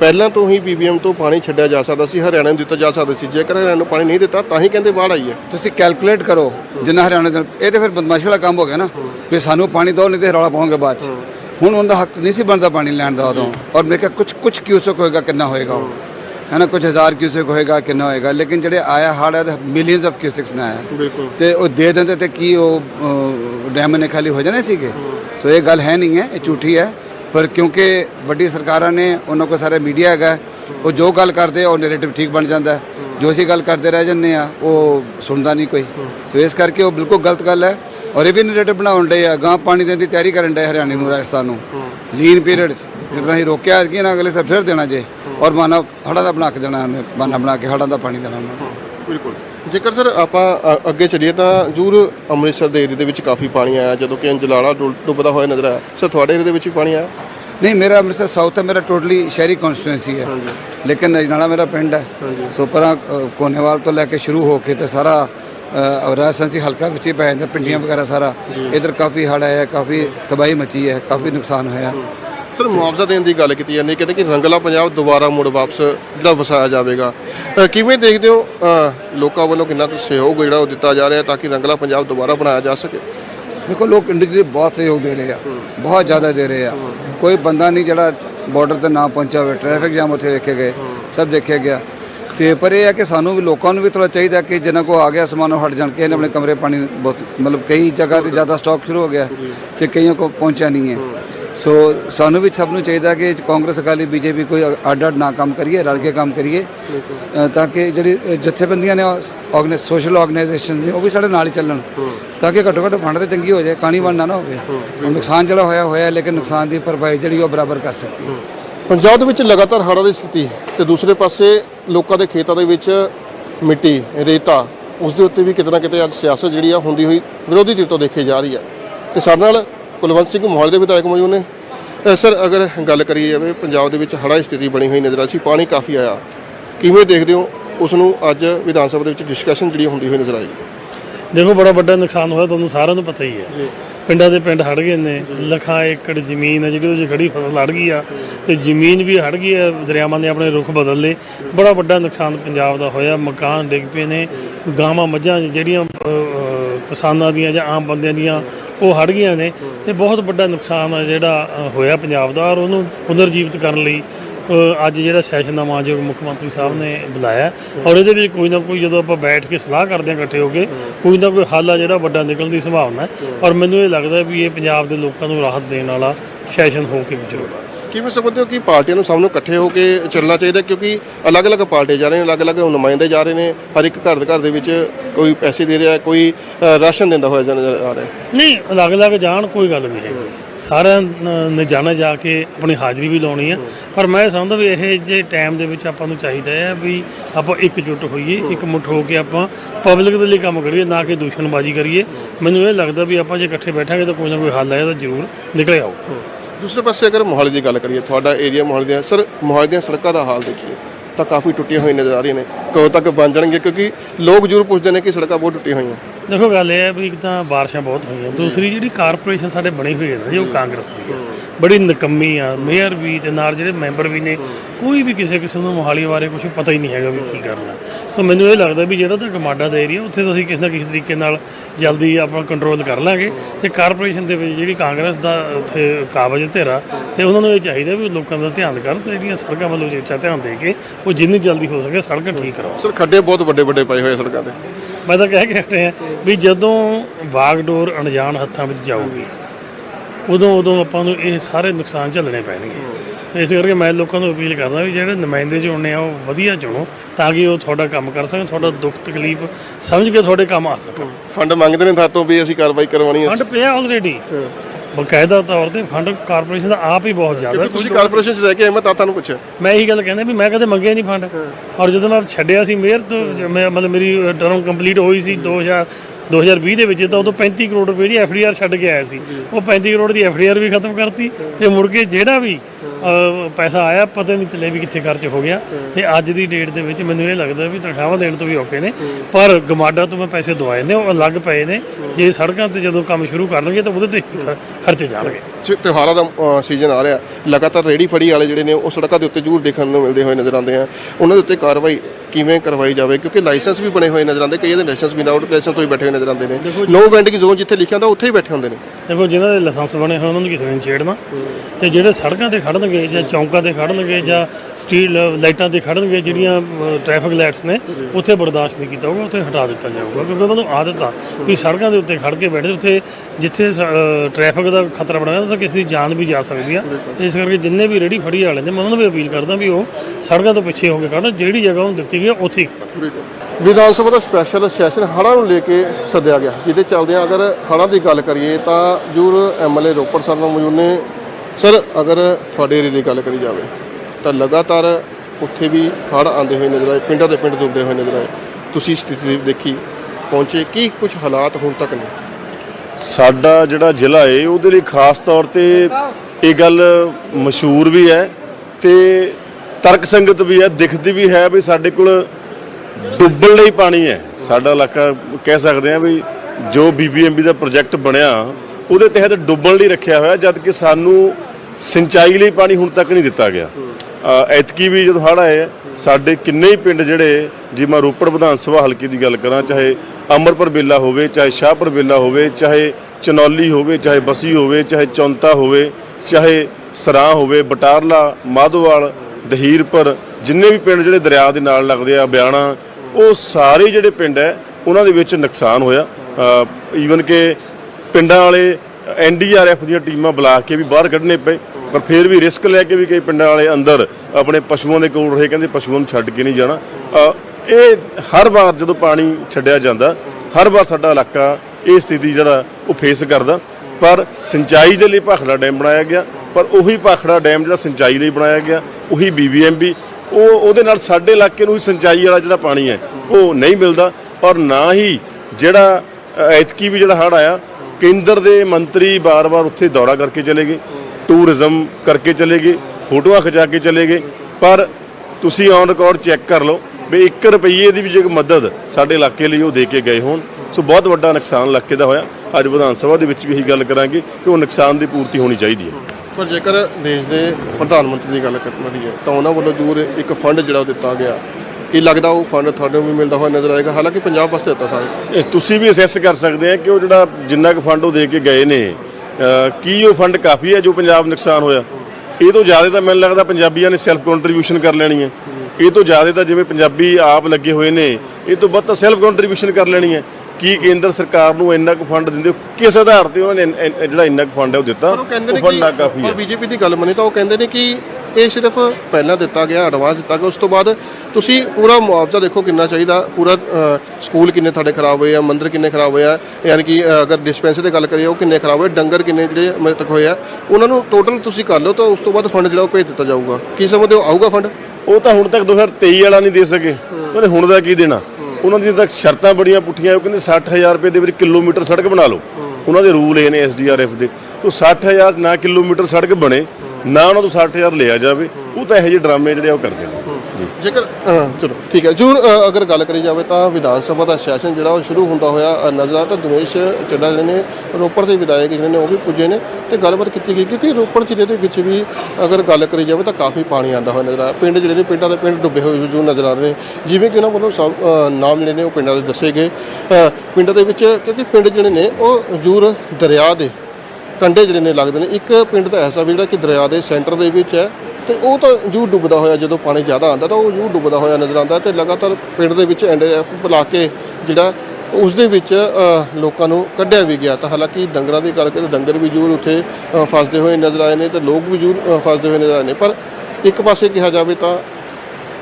[SPEAKER 1] ਪਹਿਲਾਂ ਤੋਂ ਹੀ ਬੀਬੀਐਮ ਤੋਂ ਪਾਣੀ ਛੱਡਿਆ ਜਾ ਸਕਦਾ ਸੀ ਹਰਿਆਣਾ ਨੂੰ ਦਿੱਤਾ ਜਾ ਸਕਦਾ ਸੀ। ਜੇਕਰ ਹਰਿਆਣਾ ਨੂੰ ਪਾਣੀ ਨਹੀਂ ਦਿੱਤਾ ਤਾਂ ਹੀ ਕਹਿੰਦੇ ਬਾੜ ਆਈ ਹੈ।
[SPEAKER 4] ਤੁਸੀਂ ਕੈਲਕੂਲੇਟ ਕਰੋ ਜਿੰਨਾ ਹਰਿਆਣਾ ਦਾ ਇਹ ਤੇ ਫਿਰ ਬਦਮਾਸ਼ੀ ਵਾਲਾ ਕੰਮ ਹੋ ਗਿਆ ਨਾ ਵੀ ਸਾਨੂੰ ਪਾਣੀ ਦਿਓ ਨਹੀਂ ਤੇ ਰੌਲਾ ਪਾਉਂਗੇ ਬਾਅਦ ਚ। ਹੁਣ ਉਹਦਾ ਹੱਕ ਨਹੀਂ ਸੀ ਬਣਦਾ ਪਾਣੀ ਲੈਣ ਦਾ ਉਦੋਂ। ਔਰ ਮੈਂ ਕਿਹਾ ਕੁਝ ਕੁਝ ਕਿਊਸਕ ਹੋਏਗਾ ਕਿੰਨਾ ਹੋਏਗਾ ਉਹ। ਹੈ ਨਾ ਕੁਝ ਹਜ਼ਾਰ ਕਿਊਸਕ ਹੋਏਗਾ ਕਿੰਨਾ ਹੋਏਗਾ ਲੇਕਿਨ ਜਿਹੜੇ ਆਇਆ ਹੜ ਹੈ ਮਿਲੀਅਨਸ ਆਫ ਕਿਊਸਕਸ ਨਾ ਆਇਆ
[SPEAKER 1] ਬਿਲਕੁਲ।
[SPEAKER 4] ਤੇ ਉਹ ਦੇ ਦਿੰਦੇ ਤੇ ਕੀ ਉਹ ਡੈਮ ਨੇ ਖਾਲੀ ਹੋ ਜਾਣੇ ਸੀਗੇ? ਸੋ ਇਹ ਗੱਲ ਹੈ ਨਹੀਂ ਹੈ ਇਹ ਝੂਠੀ ਹੈ। ਪਰ ਕਿਉਂਕਿ ਵੱਡੀ ਸਰਕਾਰਾਂ ਨੇ ਉਹਨਾਂ ਕੋਲ ਸਾਰਾ ਮੀਡੀਆ ਹੈਗਾ ਉਹ ਜੋ ਗੱਲ ਕਰਦੇ ਉਹ ਨੈਰੇਟਿਵ ਠੀਕ ਬਣ ਜਾਂਦਾ। ਜੋ ਅਸੀਂ ਗੱਲ ਕਰਦੇ ਰਹਿ ਜੰਨੇ ਆ ਉਹ ਸੁਣਦਾ ਨਹੀਂ ਕੋਈ। ਸੋ ਇਸ ਕਰਕੇ ਉਹ ਬਿਲਕੁਲ ਗਲਤ ਗੱਲ ਹੈ। ਔਰ ਇਹ ਵੀ ਨੈਰੇਟਿਵ ਬਣਾਉਣ ਡੇ ਆ ਗਾਂ ਪਾਣੀ ਦੇਣ ਦੀ ਤਿਆਰੀ ਕਰਨ ਡੇ ਹਰਿਆਣੇ ਨੂੰ ਰਾਜਸਥਾਨ ਨੂੰ। ਲੀਨ ਪੀਰੀਅਡ ਜਿੱਦਾਂ ਹੀ ਰੋਕਿਆ ਕਿ ਨਾ ਅਗਲੇ ਸਾਲ ਫਿਰ ਦੇਣਾ ਜੇ ਔਰ ਮਾਨਾ ਹੜਾਂ ਦਾ ਬਣਾ ਕੇ ਦੇਣਾ ਉਹਨੇ ਬਾਨਾ ਬਣਾ ਕੇ ਹੜਾਂ ਦਾ ਪਾਣੀ ਦੇਣਾ ਉਹਨਾਂ। ਨੂੰ
[SPEAKER 1] ਬਿਲਕੁਲ। ਜੇਕਰ ਸਰ ਆਪਾਂ ਅ, ਅੱਗੇ ਚੱਲੀਏ ਤਾਂ ਜ਼ਰੂਰ ਅੰਮ੍ਰਿਤਸਰ ਦੇ ਏਰੀਏ ਦੇ ਵਿੱਚ ਕਾਫੀ ਪਾਣੀ ਆਇਆ ਜਦੋਂ ਕਿ ਅੰਜਲਾਲਾ ਡੁੱਲ- ਡੁੱਬਦਾ ਹੋਇਆ ਨਜ਼ਰ ਆਇਆ। ਸਰ ਤੁਹਾਡੇ ਏਰੀਏ ਦੇ ਵਿੱਚ ਵੀ ਪਾਣੀ ਆਇਆ?
[SPEAKER 4] ਨਹੀਂ ਮੇਰਾ ਅੰਮ੍ਰਿਤਸਰ ਸਾਊਥ ਹੈ ਮੇਰਾ ਟੋਟਲੀ ਸ਼ਹਿਰੀ ਕਨਸਟੀਟੂਐਂਸੀ ਹੈ। ਲੇਕਿਨ ਅਜਨਾਲਾ ਮੇਰਾ ਪਿੰਡ ਹੈ। ਸੋ ਪਰਾਂ ਅ, ਕੋਨੇਵਾਲ ਤੋਂ ਲੈ ਕੇ ਸ਼ੁਰੂ ਹੋ ਕੇ ਤੇ ਸਾਰਾ ਰਾਜਸਥਾਨੀ ਹਲਕਾ ਵਿੱਚ ਹੀ ਪੈ ਜਾਂਦਾ ਪਿੰਡੀਆਂ ਵਗੈਰਾ ਸਾਰਾ। ਇਧਰ ਕਾਫੀ ਹੜ੍ਹ ਆਇਆ ਕਾਫੀ ਤਬਾਹੀ ਮਚੀ ਹੈ ਕਾਫੀ ਨੁਕਸਾਨ ਹੋਇਆ।
[SPEAKER 1] ਸਰ ਮੁਆਵਜ਼ਾ ਦੇਣ ਦੀ ਗੱਲ ਕੀਤੀ ਜਾਂਦੀ ਕਹਿੰਦੇ ਕਿ ਰੰਗਲਾ ਪੰਜਾਬ ਦੁਬਾਰਾ ਮੁੜ ਵਾਪਸ ਜਿਹੜਾ ਵਸਾਇਆ ਜਾਵੇਗਾ। ਅ, ਕਿਵੇਂ ਦੇਖਦੇ ਹੋ? ਅ, ਲੋਕਾਂ ਵੱਲੋਂ ਕਿੰਨਾ ਕੁ ਸਹਿਯੋਗ ਜਿਹੜਾ ਉਹ ਦਿੱਤਾ ਜਾ ਰਿਹਾ ਤਾਂ ਕਿ ਰੰਗਲਾ ਪੰਜਾਬ ਦੁਬਾਰਾ ਬਣਾਇਆ ਜਾ ਸਕੇ?
[SPEAKER 4] ਦੇਖੋ ਲੋਕ ਇੰਡਸਟਰੀ ਬਹੁਤ ਸਹਿਯੋਗ ਦੇ ਰਹੇ ਆ। ਬਹੁਤ ਜ਼ਿਆਦਾ ਦੇ ਰਹੇ ਆ। ਕੋਈ ਬੰਦਾ ਨਹੀਂ ਜਿਹੜਾ ਬਾਰਡਰ ਤੇ ਨਾ ਪਹੁੰਚਿਆ ਹੋਵੇ। ਟ੍ਰੈਫਿਕ ਜਾਮ ਉੱਥੇ ਵੇਖੇ ਗਏ। ਸਭ ਦੇਖਿਆ ਗਿਆ। ਤੇ ਪਰ ਇਹ ਹੈ ਕਿ ਸਾਨੂੰ ਵੀ ਲੋਕਾਂ ਨੂੰ ਵੀ ਥੋੜਾ ਚਾਹੀਦਾ ਕਿ ਜਿਨ੍ਹਾਂ ਕੋ ਆ ਗਿਆ ਸਮਾਨ ਉਹ ਹਟ ਜਾਣ। ਕੇ ਇਹਨੇ ਆਪਣੇ ਕਮਰੇ ਪਾਣੀ ਬਹੁਤ ਮਤਲਬ ਕਈ ਜਗ੍ਹਾ ਤੇ ਜ਼ਿਆਦਾ ਸਟਾਕ ਸ਼ੁਰੂ ਹੋ ਗਿਆ ਤੇ ਕਈਆਂ ਕੋ ਪਹੁੰਚਿਆ ਨਹੀਂ ਹੈ। ਸੋ ਸਾਨੂੰ ਵੀ ਸਭ ਨੂੰ ਚਾਹੀਦਾ ਕਿ ਕਾਂਗਰਸ ਅਕਾਲੀ ਬੀਜੇਪੀ ਕੋਈ ਅੱਡ ਅੱਡ ਨਾ ਕੰਮ ਕਰੀਏ ਰਲ ਕੇ ਕੰਮ ਕਰੀਏ। ਤਾਂ ਕਿ ਜਿਹੜੀ ਅ, ਜਥੇਬੰਦੀਆਂ ਨੇ ਆਰਗੇਨਾਈਜ਼ ਸੋਸ਼ਲ ਆਰਗੇਨਾਈਜੇਸ਼ਨ ਨੇ ਉਹ ਵੀ ਸਾਡੇ ਨਾਲ ਹੀ ਚੱਲਣ। ਤਾਂ ਕਿ ਘੱਟੋ ਘੱਟ ਫੰਡ ਤੇ ਚੰਗੀ ਹੋ ਜਾਏ ਕਾਣੀ ਵੰਡ ਨਾ ਹੋਵੇ। ਨੁਕਸਾਨ ਜਿਹੜਾ ਹੋਇਆ ਹੋਇਆ ਲੇਕਿਨ ਨੁਕਸਾਨ ਦੀ ਭਰਪਾਈ ਜਿਹੜੀ ਉਹ ਬਰਾਬਰ ਕਰ ਸਕੇ
[SPEAKER 1] ਪੰਜਾਬ ਦੇ ਵਿੱਚ ਲਗਾਤਾਰ ਹੜ੍ਹਾਂ ਦੀ ਸਥਿਤੀ ਤੇ ਦੂਸਰੇ ਪਾਸੇ ਲੋਕਾਂ ਦੇ ਖੇਤਾਂ ਦੇ ਵਿੱਚ ਮਿੱਟੀ ਰੇਤਾ ਉਸ ਦੇ ਉੱਤੇ ਵੀ ਕਿਤੇ ਨਾ ਕਿਤੇ ਅੱਜ ਸਿਆਸਤ ਜਿਹੜੀ ਆ ਹੁੰਦੀ ਹੋਈ ਵਿਰੋਧੀ ਧਿਰ ਤੋਂ ਦੇਖੀ ਜਾ ਰਹੀ ਹੈ। ਤੇ ਸਾਡੇ ਨਾਲ ਕੁਲਵੰਤ ਸਿੰਘ ਮੋਹਾਲੀ ਦੇ ਵਿਧਾਇਕ ਮੌਜੂਦ ਨੇ। ਅ, ਸਰ ਅਗਰ ਗੱਲ ਕਰੀ ਜਾਵੇ ਪੰਜਾਬ ਦੇ ਵਿੱਚ ਹੜ੍ਹਾਂ ਦੀ ਸਥਿਤੀ ਬਣੀ ਹੋਈ ਨਜ਼ਰ ਆ ਸੀ ਪਾਣੀ ਕਾਫੀ ਆਇਆ। ਕਿਵੇਂ ਦੇਖਦੇ ਹੋ ਉਸ ਨੂੰ ਅੱਜ ਵਿਧਾਨ ਸਭਾ ਦੇ ਵਿੱਚ ਡਿਸਕਸ਼ਨ ਜਿਹੜੀ ਹੁੰਦੀ ਹੋਈ ਨਜ਼ਰ ਆਈ
[SPEAKER 5] ਦੇਖੋ ਬੜਾ ਵੱਡਾ ਨੁਕਸਾਨ ਹੋਇਆ ਤੁਹਾਨੂੰ ਸਾਰਿਆਂ ਨੂੰ ਪਤਾ ਹੀ ਹੈ। ਪਿੰਡਾਂ ਦੇ ਪਿੰਡ ਹੜ ਗਏ ਨੇ ਲੱਖਾਂ ਏਕੜ ਜ਼ਮੀਨ ਹੈ ਜਿਹੜੀ ਉਹਦੀ ਖੜੀ ਫਸਲ ਹੜ ਗਈ ਆ ਤੇ ਜ਼ਮੀਨ ਵੀ ਹੜ ਗਈ ਹੈ ਦਰਿਆਵਾਂ ਦੇ ਆਪਣੇ ਰੁਖ ਬਦਲ ਲਏ। ਬੜਾ ਵੱਡਾ ਨੁਕਸਾਨ ਪੰਜਾਬ ਦਾ ਹੋਇਆ ਮਕਾਨ ਡਿੱਗ ਪਏ ਨੇ ਗਾਵਾਂ ਮੱਝਾਂ ਜਿਹੜੀਆਂ ਅਹ, ਕਿਸਾਨਾਂ ਦੀਆਂ ਜਾਂ ਆਮ ਬੰਦਿਆਂ ਦੀਆਂ ਉਹ ਹੜ ਗਈਆਂ ਨੇ ਤੇ ਬਹੁਤ ਵੱਡਾ ਨੁਕਸਾਨ ਆ ਜਿਹੜਾ ਹੋਇਆ ਪੰਜਾਬ ਦਾ ਔਰ ਉਹਨੂੰ ਪੁਨਰਜੀਵਿਤ ਕਰਨ ਲਈ ਅੱਜ ਜਿਹੜਾ ਸੈਸ਼ਨ ਦਾ ਮਾਨਯੋਗ ਮੁੱਖ ਮੰਤਰੀ ਸਾਹਿਬ ਨੇ ਬੁਲਾਇਆ। ਔਰ ਇਹਦੇ ਵਿੱਚ ਕੋਈ ਨਾ ਕੋਈ ਜਦੋਂ ਆਪਾਂ ਬੈਠ ਕੇ ਸਲਾਹ ਕਰਦੇ ਹਾਂ ਇਕੱਠੇ ਹੋ ਕੇ, ਕੋਈ ਨਾ ਕੋਈ ਹੱਲ ਆ ਜਿਹੜਾ ਵੱਡਾ ਨਿਕਲਣ ਦੀ ਸੰਭਾਵਨਾ ਹੈ। ਔਰ ਮੈਨੂੰ ਇਹ ਲੱਗਦਾ ਵੀ ਇਹ ਪੰਜਾਬ ਦੇ ਲੋਕਾਂ ਨੂੰ ਰਾਹਤ ਦੇਣ ਵਾਲਾ ਸੈਸ਼ਨ ਹੋ ਕੇ ਗੁਜ਼ਰੂਗਾ।
[SPEAKER 1] ਕਿਵੇਂ ਸਮਝਦੇ ਹੋ ਕਿ ਪਾਰਟੀਆਂ ਨੂੰ ਸਭ ਨੂੰ ਇਕੱਠੇ ਹੋ ਕੇ ਚੱਲਣਾ ਚਾਹੀਦਾ ਕਿਉਂਕਿ ਅਲੱਗ-ਅਲੱਗ ਪਾਰਟੀਆਂ ਜਾ ਰਹੇ ਨੇ, ਅਲੱਗ-ਅਲੱਗ ਨੁਮਾਇੰਦੇ ਜਾ ਰਹੇ ਨੇ, ਹਰ ਇੱਕ ਘਰ ਦੇ ਘਰ ਦੇ ਵਿੱਚ ਕੋਈ ਪੈਸੇ ਦੇ ਰਿਹਾ, ਕੋਈ ਰਾਸ਼ਨ ਦਿੰਦਾ ਹੋਇਆ ਨਜ਼ਰ ਆ ਰਿਹਾ।
[SPEAKER 5] ਨਹੀਂ, ਅਲੱਗ-ਅਲੱਗ ਜਾਣ ਕੋਈ ਗੱਲ ਨਹੀਂ ਹੈ ਸਾਰਿਆਂ ਨੇ ਜਾਣਾ ਜਾ ਕੇ ਆਪਣੀ ਹਾਜ਼ਰੀ ਵੀ ਲਾਉਣੀ ਆ। ਪਰ ਮੈਂ ਸਮਝਦਾ ਵੀ ਇਹ ਜੇ ਟਾਈਮ ਦੇ ਵਿੱਚ ਆਪਾਂ ਨੂੰ ਚਾਹੀਦਾ ਹੈ ਵੀ ਆਪਾਂ ਇਕਜੁੱਟ ਹੋਈਏ ਇੱਕ ਮੁੱਠ ਹੋ ਕੇ ਆਪਾਂ ਪਬਲਿਕ ਦੇ ਲਈ ਕੰਮ ਕਰੀਏ, ਨਾ ਕਿ ਦੂਸ਼ਣਬਾਜ਼ੀ ਕਰੀਏ। ਮੈਨੂੰ ਇਹ ਲੱਗਦਾ ਵੀ ਆਪਾਂ ਜੇ ਇਕੱਠੇ ਬੈਠਾਂਗੇ ਤਾਂ ਕੋਈ ਨਾ ਕੋਈ ਹੱਲ ਹੈ ਤਾਂ ਜ਼ਰੂਰ ਨਿਕਲ ਆਊ
[SPEAKER 1] ਦੂਸਰੇ ਪਾਸੇ ਅਗਰ ਮੋਹਾਲੀ ਦੀ ਗੱਲ ਕਰੀਏ, ਤੁਹਾਡਾ ਏਰੀਆ ਮੋਹਾਲੀ ਦੀਆਂ ਸਰ, ਮੋਹਾਲੀ ਦੀਆਂ ਸੜਕਾਂ ਦਾ ਹਾਲ ਦੇਖੀਏ, ਤਾਂ ਕਾਫੀ ਟੁੱਟੀਆਂ ਹੋਈਆਂ ਨਜ਼ਰ ਆ ਰਹੀਆਂ ਨੇ। ਕਦੋਂ ਤੱਕ ਬਣ ਜਾਣਗੀਆਂ? ਕਿਉਂਕਿ ਲੋਕ ਜ਼ਰੂਰ ਪੁੱਛਦੇ ਨੇ ਕਿ ਸੜਕਾਂ ਬਹੁਤ ਟੁੱਟੀਆਂ ਹੋਈਆਂ।
[SPEAKER 5] ਦੇਖੋ ਗੱਲ ਇਹ ਹੈ ਵੀ ਇੱਕ ਤਾਂ ਬਾਰਿਸ਼ਾਂ ਬਹੁਤ ਹੋਈਆਂ। ਦੂਸਰੀ ਜਿਹੜੀ ਕਾਰਪੋਰੇਸ਼ਨ ਸਾਡੇ ਬਣੀ ਹੋਈ ਹੈ ਨਾ ਜੀ ਉਹ ਕਾਂਗਰਸ ਦੀ ਹੈ। ਬੜੀ ਨਕੰਮੀ ਆ, ਮੇਅਰ ਵੀ ਤੇ ਨਾਲ ਜਿਹੜੇ ਮੈਂਬਰ ਵੀ ਨੇ, ਕੋਈ ਵੀ ਕਿਸੇ ਕਿਸੇ ਨੂੰ ਮੋਹਾਲੀ ਬਾਰੇ ਕੁਝ ਪਤਾ ਹੀ ਨਹੀਂ ਹੈਗਾ ਵੀ ਕੀ ਕਰਨਾ ਸੋ ਮੈਨੂੰ ਇਹ ਲੱਗਦਾ ਵੀ ਜਿਹੜਾ ਤਾਂ ਕਮਾਡਾ ਦਾ ਏਰੀਆ, ਉੱਥੇ ਤਾਂ ਅਸੀਂ ਕਿਸੇ ਨਾ ਕਿਸੇ ਤਰੀਕੇ ਨਾਲ ਜਲਦੀ ਆਪਾਂ ਕੰਟਰੋਲ ਕਰ ਲਾਂਗੇ। ਤੇ ਕਾਰਪੋਰੇਸ਼ਨ ਦੇ ਵਿੱਚ ਜਿਹੜੀ ਕਾਂਗਰਸ ਦਾ ਉੱਥੇ ਕਾਬਜ ਧੇਰਾ, ਤੇ ਉਹਨਾਂ ਨੂੰ ਇਹ ਚਾਹੀਦਾ ਵੀ ਲੋਕਾਂ ਦਾ ਧਿਆਨ ਕਰਨ ਤੇ ਜਿਹੜੀਆਂ ਸੜਕਾਂ ਵੱਲੋਂ ਉਚੇਚਾ ਧਿਆਨ ਦੇ ਕੇ, ਉਹ ਜਿੰਨੀ ਜਲਦੀ ਹੋ ਸਕੇ ਸੜਕਾਂ ਠੀਕ ਕਰਾਓ
[SPEAKER 1] ਸਰ, ਖੱਡੇ ਬਹੁਤ ਵੱਡੇ ਵੱਡੇ ਪਏ ਹੋਏ ਸੜਕਾਂ ਤੇ।
[SPEAKER 5] ਮੈਂ ਤਾਂ ਕਹਿ ਕੇ ਹਟੇ ਆ ਵੀ ਜਦੋਂ ਬਾਗਡੋਰ ਅਣਜਾਣ ਹੱਥਾਂ ਵਿੱਚ ਜਾਊਗੀ ਉਦੋਂ ਉਦੋਂ ਆਪਾਂ ਨੂੰ ਇਹ ਸਾਰੇ ਨੁਕਸਾਨ ਝੱਲਣੇ ਪੈਣਗੇ। ਤੇ ਇਸ ਕਰਕੇ ਮੈਂ ਲੋਕਾਂ ਨੂੰ ਅਪੀਲ ਕਰਦਾ ਵੀ ਜਿਹੜੇ ਨੁਮਾਇੰਦੇ ਚੁਣਨੇ ਆ ਉਹ ਵਧੀਆ ਚੁਣੋ ਤਾਂ ਕਿ ਉਹ ਤੁਹਾਡਾ ਕੰਮ ਕਰ ਸਕਣ ਤੁਹਾਡਾ ਦੁੱਖ ਤਕਲੀਫ ਸਮਝ ਕੇ ਤੁਹਾਡੇ ਕੰਮ ਆ ਸਕਣ।
[SPEAKER 1] ਫੰਡ ਮੰਗਦੇ ਨੇ ਥਾਤੋਂ ਵੀ ਅਸੀਂ ਕਾਰਵਾਈ ਕਰਵਾਉਣੀ ਹੈ
[SPEAKER 5] ਫੰਡ ਪਿਆ ਆਲਰੇਡੀ ਬਕਾਇਦਾ ਤੌਰ ਤੇ ਫੰਡ ਕਾਰਪੋਰੇਸ਼ਨ ਦਾ ਆਪ ਹੀ ਬਹੁਤ ਜ਼ਿਆਦਾ।
[SPEAKER 1] ਤੁਸੀਂ ਕਾਰਪੋਰੇਸ਼ਨ 'ਚ ਰਹਿ ਕੇ ਆਏ, ਮੈਂ ਤਾਂ ਤੁਹਾਨੂੰ ਪੁੱਛਿਆ।
[SPEAKER 5] ਮੈਂ ਇਹੀ ਗੱਲ ਕਹਿੰਦਾ ਵੀ ਮੈਂ ਕਦੇ ਮੰਗਿਆ ਨਹੀਂ ਫੰਡ। ਔਰ ਜਦੋਂ ਮੈਂ ਛੱਡਿਆ ਸੀ ਮੇਅਰ ਤੋਂ ਜ- ਮੈਂ ਮਤਲਬ ਮੇਰੀ ਟਰਮ ਕੰਪਲੀਟ ਹੋਈ ਸੀ 2000 2020 ਦੇ ਵਿੱਚ ਤਾਂ ਉਦੋਂ 35 ਕਰੋੜ ਰੁਪਏ ਦੀ ਐਫਡੀਆਰ ਛੱਡ ਕੇ ਆਇਆ ਸੀ। ਉਹ 35 ਕਰੋੜ ਦੀ ਐਫਡੀਆਰ ਵੀ ਖਤਮ ਕਰਤੀ ਤੇ ਮੁੜ ਕੇ ਜਿਹੜਾ ਵੀ ਪੈਸਾ ਆਇਆ ਪਤਾ ਨਹੀਂ ਚੱਲਿਆ ਵੀ ਕਿੱਥੇ ਖਰਚ ਹੋ ਗਿਆ। ਤੇ ਅੱਜ ਦੀ ਡੇਟ ਦੇ ਵਿੱਚ ਮੈਨੂੰ ਇਹ ਲੱਗਦਾ ਵੀ ਤਨਖਾਹਾਂ ਦੇਣ ਤੋਂ ਵੀ ਔਕੇ ਨੇ। ਪਰ ਗਮਾਡਾ ਤੋਂ ਮੈਂ ਪੈਸੇ ਦਵਾਏ ਨੇ ਉਹ ਅਲੱਗ ਪਏ ਨੇ। ਜੇ ਸੜਕਾਂ ਤੇ ਜਦੋਂ ਕੰਮ ਸ਼ੁਰੂ ਕਰਨਗੇ ਤਾਂ ਉਹਦੇ ਤੇ ਖਰਚੇ ਜਾਣਗੇ।
[SPEAKER 1] ਤਿਉਹਾਰਾਂ ਦਾ ਸੀਜ਼ਨ ਆ ਰਿਹਾ। ਲਗਾਤਾਰ ਰੇੜੀ ਫੜੀ ਵਾਲੇ ਜਿਹੜੇ ਨੇ ਉਹ ਸੜਕਾਂ ਦੇ ਉੱਤੇ ਜ਼ਰੂਰ ਦੇਖਣ ਨੂੰ ਮਿਲਦੇ ਹੋਏ ਨਜ਼ਰ ਆਉਂਦੇ ਆ। ਉਹਨਾਂ ਦੇ ਉੱਤੇ ਕਾਰਵਾਈ ਕਿਵੇਂ ਕਰਵਾਈ ਜਾਵੇ ਕਿਉਂਕਿ ਲਾਇਸੈਂਸ ਵੀ ਬਣੇ ਹੋਏ ਨਜ਼ਰ ਆਉਂਦੇ ਕਈ ਦੇ ਲਾਇਸੈਂਸ ਵਿਦਆਊਟ ਲਾਇਸੈਂਸ ਤੋਂ ਹੀ ਬੈਠੇ ਹੋਏ ਨਜ਼ਰ ਆਉਂਦੇ ਨੇ। ਨੋ ਵੈਂਡਿੰਗ ਜ਼ੋਨ ਜਿੱਥੇ ਲਿਖਿਆ ਹੁੰਦਾ ਉੱਥੇ ਹੀ ਬੈਠੇ ਹੁੰਦੇ ਨੇ।
[SPEAKER 5] ਦੇਖੋ ਜਿਨ੍ਹਾਂ ਦੇ ਲਾਇਸੈਂਸ ਬਣੇ ਹੋਏ ਉਹਨਾਂ ਨੂੰ ਕਿਸੇ ਨੇ ਛੇੜਨਾ। ਤੇ ਜਿਹੜੇ ਸੜਕਾਂ ਤੇ ਖੜਨਗੇ ਜਾਂ ਚੌਂਕਾਂ ਤੇ ਖੜਨਗੇ ਜਾਂ ਸਟਰੀਟ ਲਾਈਟਾਂ ਤੇ ਖੜਨਗੇ ਜਿਹੜੀਆਂ ਟ੍ਰੈਫਿਕ ਲਾਈਟਸ ਨੇ ਉੱਥੇ ਬਰਦਾਸ਼ਤ ਨਹੀਂ ਕੀਤਾ ਹੋਊਗਾ ਉੱਥੇ ਹਟਾ ਦਿੱਤਾ ਜਾਊਗਾ ਕਿਉਂਕਿ ਉਹਨਾਂ ਨੂੰ ਆਦਤ ਆ ਵੀ ਸੜਕਾਂ ਦੇ ਉੱਤੇ ਖੜ ਕੇ ਬੈਠੇ ਉੱਥੇ ਜਿੱਥੇ ਟ੍ਰੈਫਿਕ ਦਾ ਖਤਰਾ ਬਣਾ ਹੁੰਦਾ ਕਿਸੇ ਦੀ ਜਾਨ ਵੀ ਜਾ ਸਕਦੀ ਆ। ਇਸ ਕਰਕੇ ਜਿੰਨੇ ਵੀ ਰੇੜੀ ਫੜੀ ਵਾਲੇ ਨੇ ਮੈਂ ਉਹਨਾਂ ਨੂੰ ਵੀ ਅਪੀਲ ਕਰਦਾ ਵੀ ਉਹ ਸੜਕਾਂ ਤੋਂ ਪਿੱਛੇ ਹੋ ਕੇ ਖੜਨ ਜਿਹੜੀ ਜਗ੍ਹਾ ਉਹਨੂੰ ਦਿੱਤੀ ਆ, ਉੱਥੇ।
[SPEAKER 1] ਵਿਧਾਨ ਸਭਾ ਦਾ ਸਪੈਸ਼ਲ ਸੈਸ਼ਨ ਹੜ੍ਹਾਂ ਨੂੰ ਲੈ ਕੇ ਸੱਦਿਆ ਗਿਆ ਜਿਹਦੇ ਚੱਲਦਿਆਂ ਅਗਰ ਹੜ੍ਹਾਂ ਦੀ ਗੱਲ ਕਰੀਏ ਤਾਂ ਜ਼ਰੂਰ ਐਮਐਲਏ ਰੋਪੜ ਸਰ ਨੂੰ ਮੌਜੂਦ ਨੇ। ਸਰ ਅਗਰ ਤੁਹਾਡੇ ਏਰੀਏ ਦੀ ਗੱਲ ਕਰੀ ਜਾਵੇ ਤਾਂ ਲਗਾਤਾਰ ਉੱਥੇ ਵੀ ਹੜ੍ਹ ਆਉਂਦੇ ਹੋਏ ਨਜ਼ਰ ਆਏ ਪਿੰਡਾਂ ਦੇ ਪਿੰਡ ਡੁੱਬਦੇ ਹੋਏ ਨਜ਼ਰ ਆਏ। ਤੁਸੀਂ ਸਥਿਤੀ ਦੇਖੀ ਪਹੁੰਚੇ ਕੀ ਕੁਝ ਹਾਲਾਤ ਹੁਣ ਤੱਕ ਨੇ?
[SPEAKER 6] ਸਾਡਾ ਜਿਹੜਾ ਜ਼ਿਲ੍ਹਾ ਏ ਉਹਦੇ ਲਈ ਖਾਸ ਤੌਰ ਤੇ ਇਹ ਗੱਲ ਮਸ਼ਹੂਰ ਵੀ ਹੈ ਤੇ ਤਰਕ ਸੰਗਤ ਵੀ ਹੈ, ਦਿਖਦੀ ਵੀ ਹੈ ਵੀ ਸਾਡੇ ਕੋਲ ਡੁੱਬਣ ਲਈ ਪਾਣੀ ਹੈ। ਸਾਡਾ ਇਲਾਕਾ ਕਹਿ ਸਕਦੇ ਆ ਵੀ ਜੋ ਬੀਬੀਐਮਬੀ ਦਾ ਪ੍ਰੋਜੈਕਟ ਬਣਿਆ, ਉਹਦੇ ਤਹਿਤ ਡੁੱਬਣ ਲਈ ਰੱਖਿਆ ਹੋਇਆ, ਜਦ ਕਿ ਸਾਨੂੰ ਸਿੰਚਾਈ ਲਈ ਪਾਣੀ ਹੁਣ ਤੱਕ ਨਹੀਂ ਦਿੱਤਾ ਗਿਆ। ਐਤਕੀ ਵੀ ਜਦੋਂ ਹੜ੍ਹ ਆਏ, ਸਾਡੇ ਕਿੰਨੇ ਹੀ ਪਿੰਡ ਜਿਹੜੇ, ਜੇ ਮੈਂ ਰੋਪੜ ਵਿਧਾਨ ਸਭਾ ਹਲਕੇ ਦੀ ਗੱਲ ਕਰਾਂ, ਚਾਹੇ ਅਮਰਪੁਰ ਬੇਲਾ ਹੋਵੇ, ਚਾਹੇ ਸ਼ਾਹਪੁਰ ਬੇਲਾ ਹੋਵੇ, ਚਾਹੇ ਚਨੌਲੀ ਹੋਵੇ, ਚਾਹੇ ਬਸੀ ਹੋਵੇ, ਚਾਹੇ ਚੌਂਤਾ ਹੋਵੇ, ਚਾਹੇ ਸਰਾਂ ਹੋਵੇ, ਬਟਾਰਲਾ, ਮਾਧੋਵਾਲ ਦਹੀਰਪੁਰ, ਜਿੰਨੇ ਵੀ ਪਿੰਡ ਜਿਹੜੇ ਦਰਿਆ ਦੇ ਨਾਲ ਲੱਗਦੇ ਆ, ਬਿਆਣਾ, ਉਹ ਸਾਰੇ ਜਿਹੜੇ ਪਿੰਡ ਹੈ, ਉਹਨਾਂ ਦੇ ਵਿੱਚ ਨੁਕਸਾਨ ਹੋਇਆ। ਈਵਨ ਕਿ ਪਿੰਡਾਂ ਵਾਲੇ ਐਨਡੀਆਰਐਫ ਦੀਆਂ ਟੀਮਾਂ ਬੁਲਾ ਕੇ ਵੀ ਬਾਹਰ ਕੱਢਣੇ ਪਏ, ਪਰ ਫਿਰ ਵੀ ਰਿਸਕ ਲੈ ਕੇ ਵੀ ਕਈ ਪਿੰਡਾਂ ਵਾਲੇ ਅੰਦਰ ਆਪਣੇ ਪਸ਼ੂਆਂ ਦੇ ਕੋਲ ਰਹੇ, ਕਹਿੰਦੇ ਪਸ਼ੂਆਂ ਨੂੰ ਛੱਡ ਕੇ ਨਹੀਂ ਜਾਣਾ। ਇਹ ਹਰ ਵਾਰ ਜਦੋਂ ਪਾਣੀ ਛੱਡਿਆ ਜਾਂਦਾ, ਹਰ ਵਾਰ ਸਾਡਾ ਇਲਾਕਾ ਇਹ ਸਥਿਤੀ ਜਿਹੜਾ ਉਹ ਫੇਸ ਕਰਦਾ। ਪਰ ਸਿੰਚਾਈ ਦੇ ਲਈ ਭਾਖੜਾ ਡੈਮ ਬਣਾਇਆ ਗਿਆ, ਪਰ ਉਹੀ ਭਾਖੜਾ ਡੈਮ ਜਿਹੜਾ ਸਿੰਚਾਈ ਲਈ ਬਣਾਇਆ ਗਿਆ, ਉਹੀ ਬੀਬੀਐਮਬੀ, ਉਹ ਉਹਦੇ ਨਾਲ ਸਾਡੇ ਇਲਾਕੇ ਨੂੰ ਹੀ ਸਿੰਚਾਈ ਵਾਲਾ ਜਿਹੜਾ ਪਾਣੀ ਹੈ, ਉਹ ਨਹੀਂ ਮਿਲਦਾ ਔਰ ਨਾ ਹੀ ਜਿਹੜਾ ਐਤਕੀ ਵੀ ਜਿਹੜਾ ਹੜ੍ਹ ਆਇਆ, ਕੇਂਦਰ ਦੇ ਮੰਤਰੀ ਬਾਰ-ਬਾਰ ਉੱਥੇ ਦੌਰਾ ਕਰਕੇ ਚਲੇ ਗਏ, ਟੂਰਿਜ਼ਮ ਕਰਕੇ ਚਲੇ ਗਏ, ਫੋਟੋਆਂ ਖਿਚਾ ਕੇ ਚਲੇ ਗਏ, ਪਰ ਤੁਸੀਂ ਔਨ ਰਿਕਾਰਡ ਚੈੱਕ ਕਰ ਲਓ ਵੀ 1 ਰੁਪਈਏ ਦੀ ਵੀ ਜੇ ਮਦਦ ਸਾਡੇ ਇਲਾਕੇ ਲਈ ਉਹ ਦੇ ਕੇ ਗਏ ਹੋਣ ਸੋ ਬਹੁਤ ਵੱਡਾ ਨੁਕਸਾਨ ਇਲਾਕੇ ਦਾ ਹੋਇਆ। ਅੱਜ ਵਿਧਾਨ ਸਭਾ ਦੇ ਵਿੱਚ ਵੀ ਇਹੀ ਗੱਲ ਕਰਾਂਗੇ ਕਿ ਉਹ ਨੁਕਸਾਨ ਦੀ ਪੂਰਤੀ ਹੋਣੀ ਚਾਹੀਦੀ ਹੈ।
[SPEAKER 1] ਪਰ ਜੇਕਰ ਦੇਸ਼ ਦੇ ਪ੍ਰਧਾਨ ਮੰਤਰੀ ਦੀ ਗੱਲ ਕਰੀ ਹੈ ਤਾਂ ਉਹਨਾਂ ਵੱਲੋਂ ਜ਼ਰੂਰ ਇੱਕ ਫੰਡ ਜਿਹੜਾ ਉਹ ਦਿੱਤਾ ਗਿਆ। ਕੀ ਲੱਗਦਾ ਉਹ ਫੰਡ ਤੁਹਾਨੂੰ ਵੀ ਮਿਲਦਾ ਹੋਇਆ ਨਜ਼ਰ ਆਏਗਾ? ਹਾਲਾਂਕਿ ਪੰਜਾਬ ਵਾਸਤੇ ਦਿੱਤਾ ਸਾਰੇ।
[SPEAKER 6] ਇਹ ਤੁਸੀਂ ਵੀ ਅਸੈਸ ਕਰ ਸਕਦੇ ਆ ਕਿ ਉਹ ਜਿਹੜਾ ਜਿੰਨਾ ਕੁ ਫੰਡ ਉਹ ਦੇ ਕੇ ਗਏ ਨੇ ਕੀ ਉਹ ਫੰਡ ਕਾਫੀ ਹੈ ਜੋ ਪੰਜਾਬ ਨੁਕਸਾਨ ਹੋਇਆ? ਇਹ ਤੋਂ ਜ਼ਿਆਦਾ ਤਾਂ ਮੈਨੂੰ ਲੱਗਦਾ ਪੰਜਾਬੀਆਂ ਨੇ ਸੈਲਫ ਕੰਟਰੀਬਿਊਸ਼ਨ ਕਰ ਲੈਣੀ ਹੈ। ਇਹ ਤੋਂ ਜ਼ਿਆਦਾ ਤਾਂ ਜਿਵੇਂ ਪੰਜਾਬੀ ਆਪ ਲੱਗੇ ਹੋਏ ਨੇ ਇਹ ਤੋਂ ਵੱਧ ਤਾਂ ਸੈਲਫ ਕੰਟਰੀਬਿਊਸ਼ਨ ਕਰ ਲੈਣੀ ਹੈ। ਕੀ ਕੇਂਦਰ ਸਰਕਾਰ ਨੂੰ ਇੰਨਾ ਕੁ ਫੰਡ ਦਿੰਦੇ ਕਿਸ ਆਧਾਰ ਤੇ ਉਹਨਾਂ ਨੇ ਇੰਨ- ਇੰਨ- ਜਿਹੜਾ ਇੰਨਾ ਕੁ ਫੰਡ ਹੈ ਉਹ ਦਿੱਤਾ?
[SPEAKER 1] ਪਰ ਉਹ ਕਹਿੰਦੇ ਨੇ
[SPEAKER 6] ਉਹ ਫੰਡ ਨਾ
[SPEAKER 1] ਕਿ
[SPEAKER 6] ਕਾਫੀ
[SPEAKER 1] ਪਰ
[SPEAKER 6] ਹੈ
[SPEAKER 1] ਬੀਜੇਪੀ ਦੀ ਗੱਲ ਮੰਨੀ ਤਾਂ ਉਹ ਕਹਿੰਦੇ ਨੇ ਕਿ ਇਹ ਸਿਰਫ ਪਹਿਲਾਂ ਦਿੱਤਾ ਗਿਆ ਐਡਵਾਂਸ ਦਿੱਤਾ ਗਿਆ। ਉਸ ਤੋਂ ਬਾਅਦ ਤੁਸੀਂ ਪੂਰਾ ਮੁਆਵਜ਼ਾ ਦੇਖੋ ਕਿੰਨਾ ਚਾਹੀਦਾ ਪੂਰਾ ਅ, ਸਕੂਲ ਕਿੰਨੇ ਤੁਹਾਡੇ ਖਰਾਬ ਹੋਏ ਆ ਮੰਦਿਰ ਕਿੰਨੇ ਖਰਾਬ ਹੋਏ ਆ ਯਾਨੀ ਕਿ ਅ, ਅਗਰ ਡਿਸਪੈਂਸਰੀ ਦੀ ਗੱਲ ਕਰੀਏ ਉਹ ਕਿੰਨੇ ਖਰਾਬ ਹੋਏ ਡੰਗਰ ਕਿੰਨੇ ਜਿਹੜੇ ਮ੍ਰਿਤਕ ਹੋਏ ਆ ਉਹਨਾਂ ਨੂੰ ਟੋਟਲ ਤੁਸੀਂ ਕਰ ਲਓ ਤਾਂ ਉਸ ਤੋਂ ਬਾਅਦ ਫੰਡ ਜਿਹੜਾ ਉਹ ਭੇਜ ਦਿੱਤਾ ਜਾਊਗਾ। ਕੀ ਸਮਝਦੇ ਹੋ? ਆਊਗਾ ਫੰਡ
[SPEAKER 6] ਉਹ ਤਾਂ ਹੁਣ ਤੱਕ 2023 ਵਾਲਾ ਨਹੀਂ ਦੇ ਸਕੇ। ਉਹਨੇ ਹੁਣ ਦਾ ਕੀ ਦੇਣਾ? ਉਹਨਾਂ ਦੀਆਂ ਤਾਂ ਸ਼ਰਤਾਂ ਬੜੀਆਂ ਪੁੱਠੀਆਂ ਉਹ ਕਹਿੰਦੇ 60000 ਰੁਪਏ ਦੇ ਵਿੱਚ ਕਿਲੋਮੀਟਰ ਸੜਕ ਬਣਾ ਲਓ। ਉਹਨਾਂ ਦੇ ਰੂਲ ਇਹ ਨੇ ਐਸਡੀਆਰਐਫ ਦੇ। ਤੋਂ 60000 ਨਾ ਕਿਲੋਮੀਟਰ ਸੜਕ ਬਣੇ ਨਾ ਉਹਨਾਂ ਤੋਂ 60000 ਲਿਆ ਜਾਵੇ ਉਹ ਤਾਂ ਇਹੋ ਜਿਹੇ ਡਰਾਮੇ ਜਿਹੜੇ ਉਹ ਕਰਦੇ ਨੇ। ਜੀ
[SPEAKER 1] ਜੇਕਰ ਹਾਂ, ਚਲੋ ਠੀਕ ਹੈ। ਜਰੂਰ ਅ, ਅਗਰ ਗੱਲ ਕਰੀ ਜਾਵੇ ਤਾਂ ਵਿਧਾਨ ਸਭਾ ਦਾ ਸੈਸ਼ਨ ਜਿਹੜਾ ਉਹ ਸ਼ੁਰੂ ਹੁੰਦਾ ਹੋਇਆ ਨਜ਼ਰ ਆ ਤਾਂ ਦਿਨੇਸ਼ ਚੱਡਾ ਜਿਹੜੇ ਨੇ ਰੋਪੜ ਦੇ ਵਿਧਾਇਕ ਜਿਹੜੇ ਨੇ ਉਹ ਵੀ ਪੁੱਜੇ ਨੇ ਤੇ ਗੱਲਬਾਤ ਕੀਤੀ ਗਈ ਕਿਉਂਕਿ ਰੋਪੜ ਜ਼ਿਲ੍ਹੇ ਦੇ ਵਿੱਚ ਵੀ ਅਗਰ ਗੱਲ ਕਰੀ ਜਾਵੇ ਤਾਂ ਕਾਫੀ ਪਾਣੀ ਆਉਂਦਾ ਹੋਇਆ ਨਜ਼ਰ ਆ। ਪਿੰਡ ਜਿਹੜੇ ਨੇ ਪਿੰਡਾਂ ਦੇ ਪਿੰਡ ਡੁੱਬੇ ਹੋਏ ਜੋ ਨਜ਼ਰ ਆ ਰਹੇ ਨੇ। ਜਿਵੇਂ ਕਿ ਉਹਨਾਂ ਵੱਲੋਂ ਸਭ ਨਾਮ ਜਿਹੜੇ ਨੇ ਉਹ ਪਿੰਡਾਂ ਦੇ ਦੱਸੇ ਗਏ। ਪਿੰਡਾਂ ਦੇ ਵਿੱਚ ਕਿਉਂਕਿ ਪਿੰਡ ਜਿਹੜੇ ਨੇ ਉਹ ਜੂਰ ਦਰਿਆ ਦੇ ਕੰਢੇ ਜਿਹੜੇ ਨੇ ਲੱਗਦੇ ਨੇ। ਇੱਕ ਪਿੰਡ ਤਾਂ ਐਸਾ ਵੀ ਜਿਹੜਾ ਕਿ ਦਰਿਆ ਦੇ ਸੈਂਟਰ ਦੇ ਵਿੱਚ ਹੈ। ਤੇ ਉਹ ਤਾਂ ਜੂ ਡੁੱਬਦਾ ਹੋਇਆ ਜਦੋਂ ਪਾਣੀ ਜ਼ਿਆਦਾ ਆਉਂਦਾ ਤਾਂ ਉਹ ਜੂ ਡੁੱਬਦਾ ਹੋਇਆ ਨਜ਼ਰ ਆਉਂਦਾ ਤੇ ਲਗਾਤਾਰ ਪਿੰਡ ਦੇ ਵਿੱਚ ਐਨਡੀਐਫ ਬੁਲਾ ਕੇ ਜਿਹੜਾ ਉਸ ਦੇ ਵਿੱਚ ਲੋਕਾਂ ਨੂੰ ਕੱਢਿਆ ਵੀ ਗਿਆ ਤਾਂ ਹਾਲਾਂਕਿ ਡੰਗਰਾਂ ਦੀ ਗੱਲ ਕਰੀਏ ਤਾਂ ਡੰਗਰ ਵੀ ਜ਼ਰੂਰ ਉੱਥੇ ਫਸਦੇ ਹੋਏ ਨਜ਼ਰ ਆਏ ਨੇ ਤੇ ਲੋਕ ਵੀ ਜ਼ਰੂਰ ਫਸਦੇ ਹੋਏ ਨਜ਼ਰ ਆਏ ਨੇ। ਪਰ ਇੱਕ ਪਾਸੇ ਕਿਹਾ ਜਾਵੇ ਤਾਂ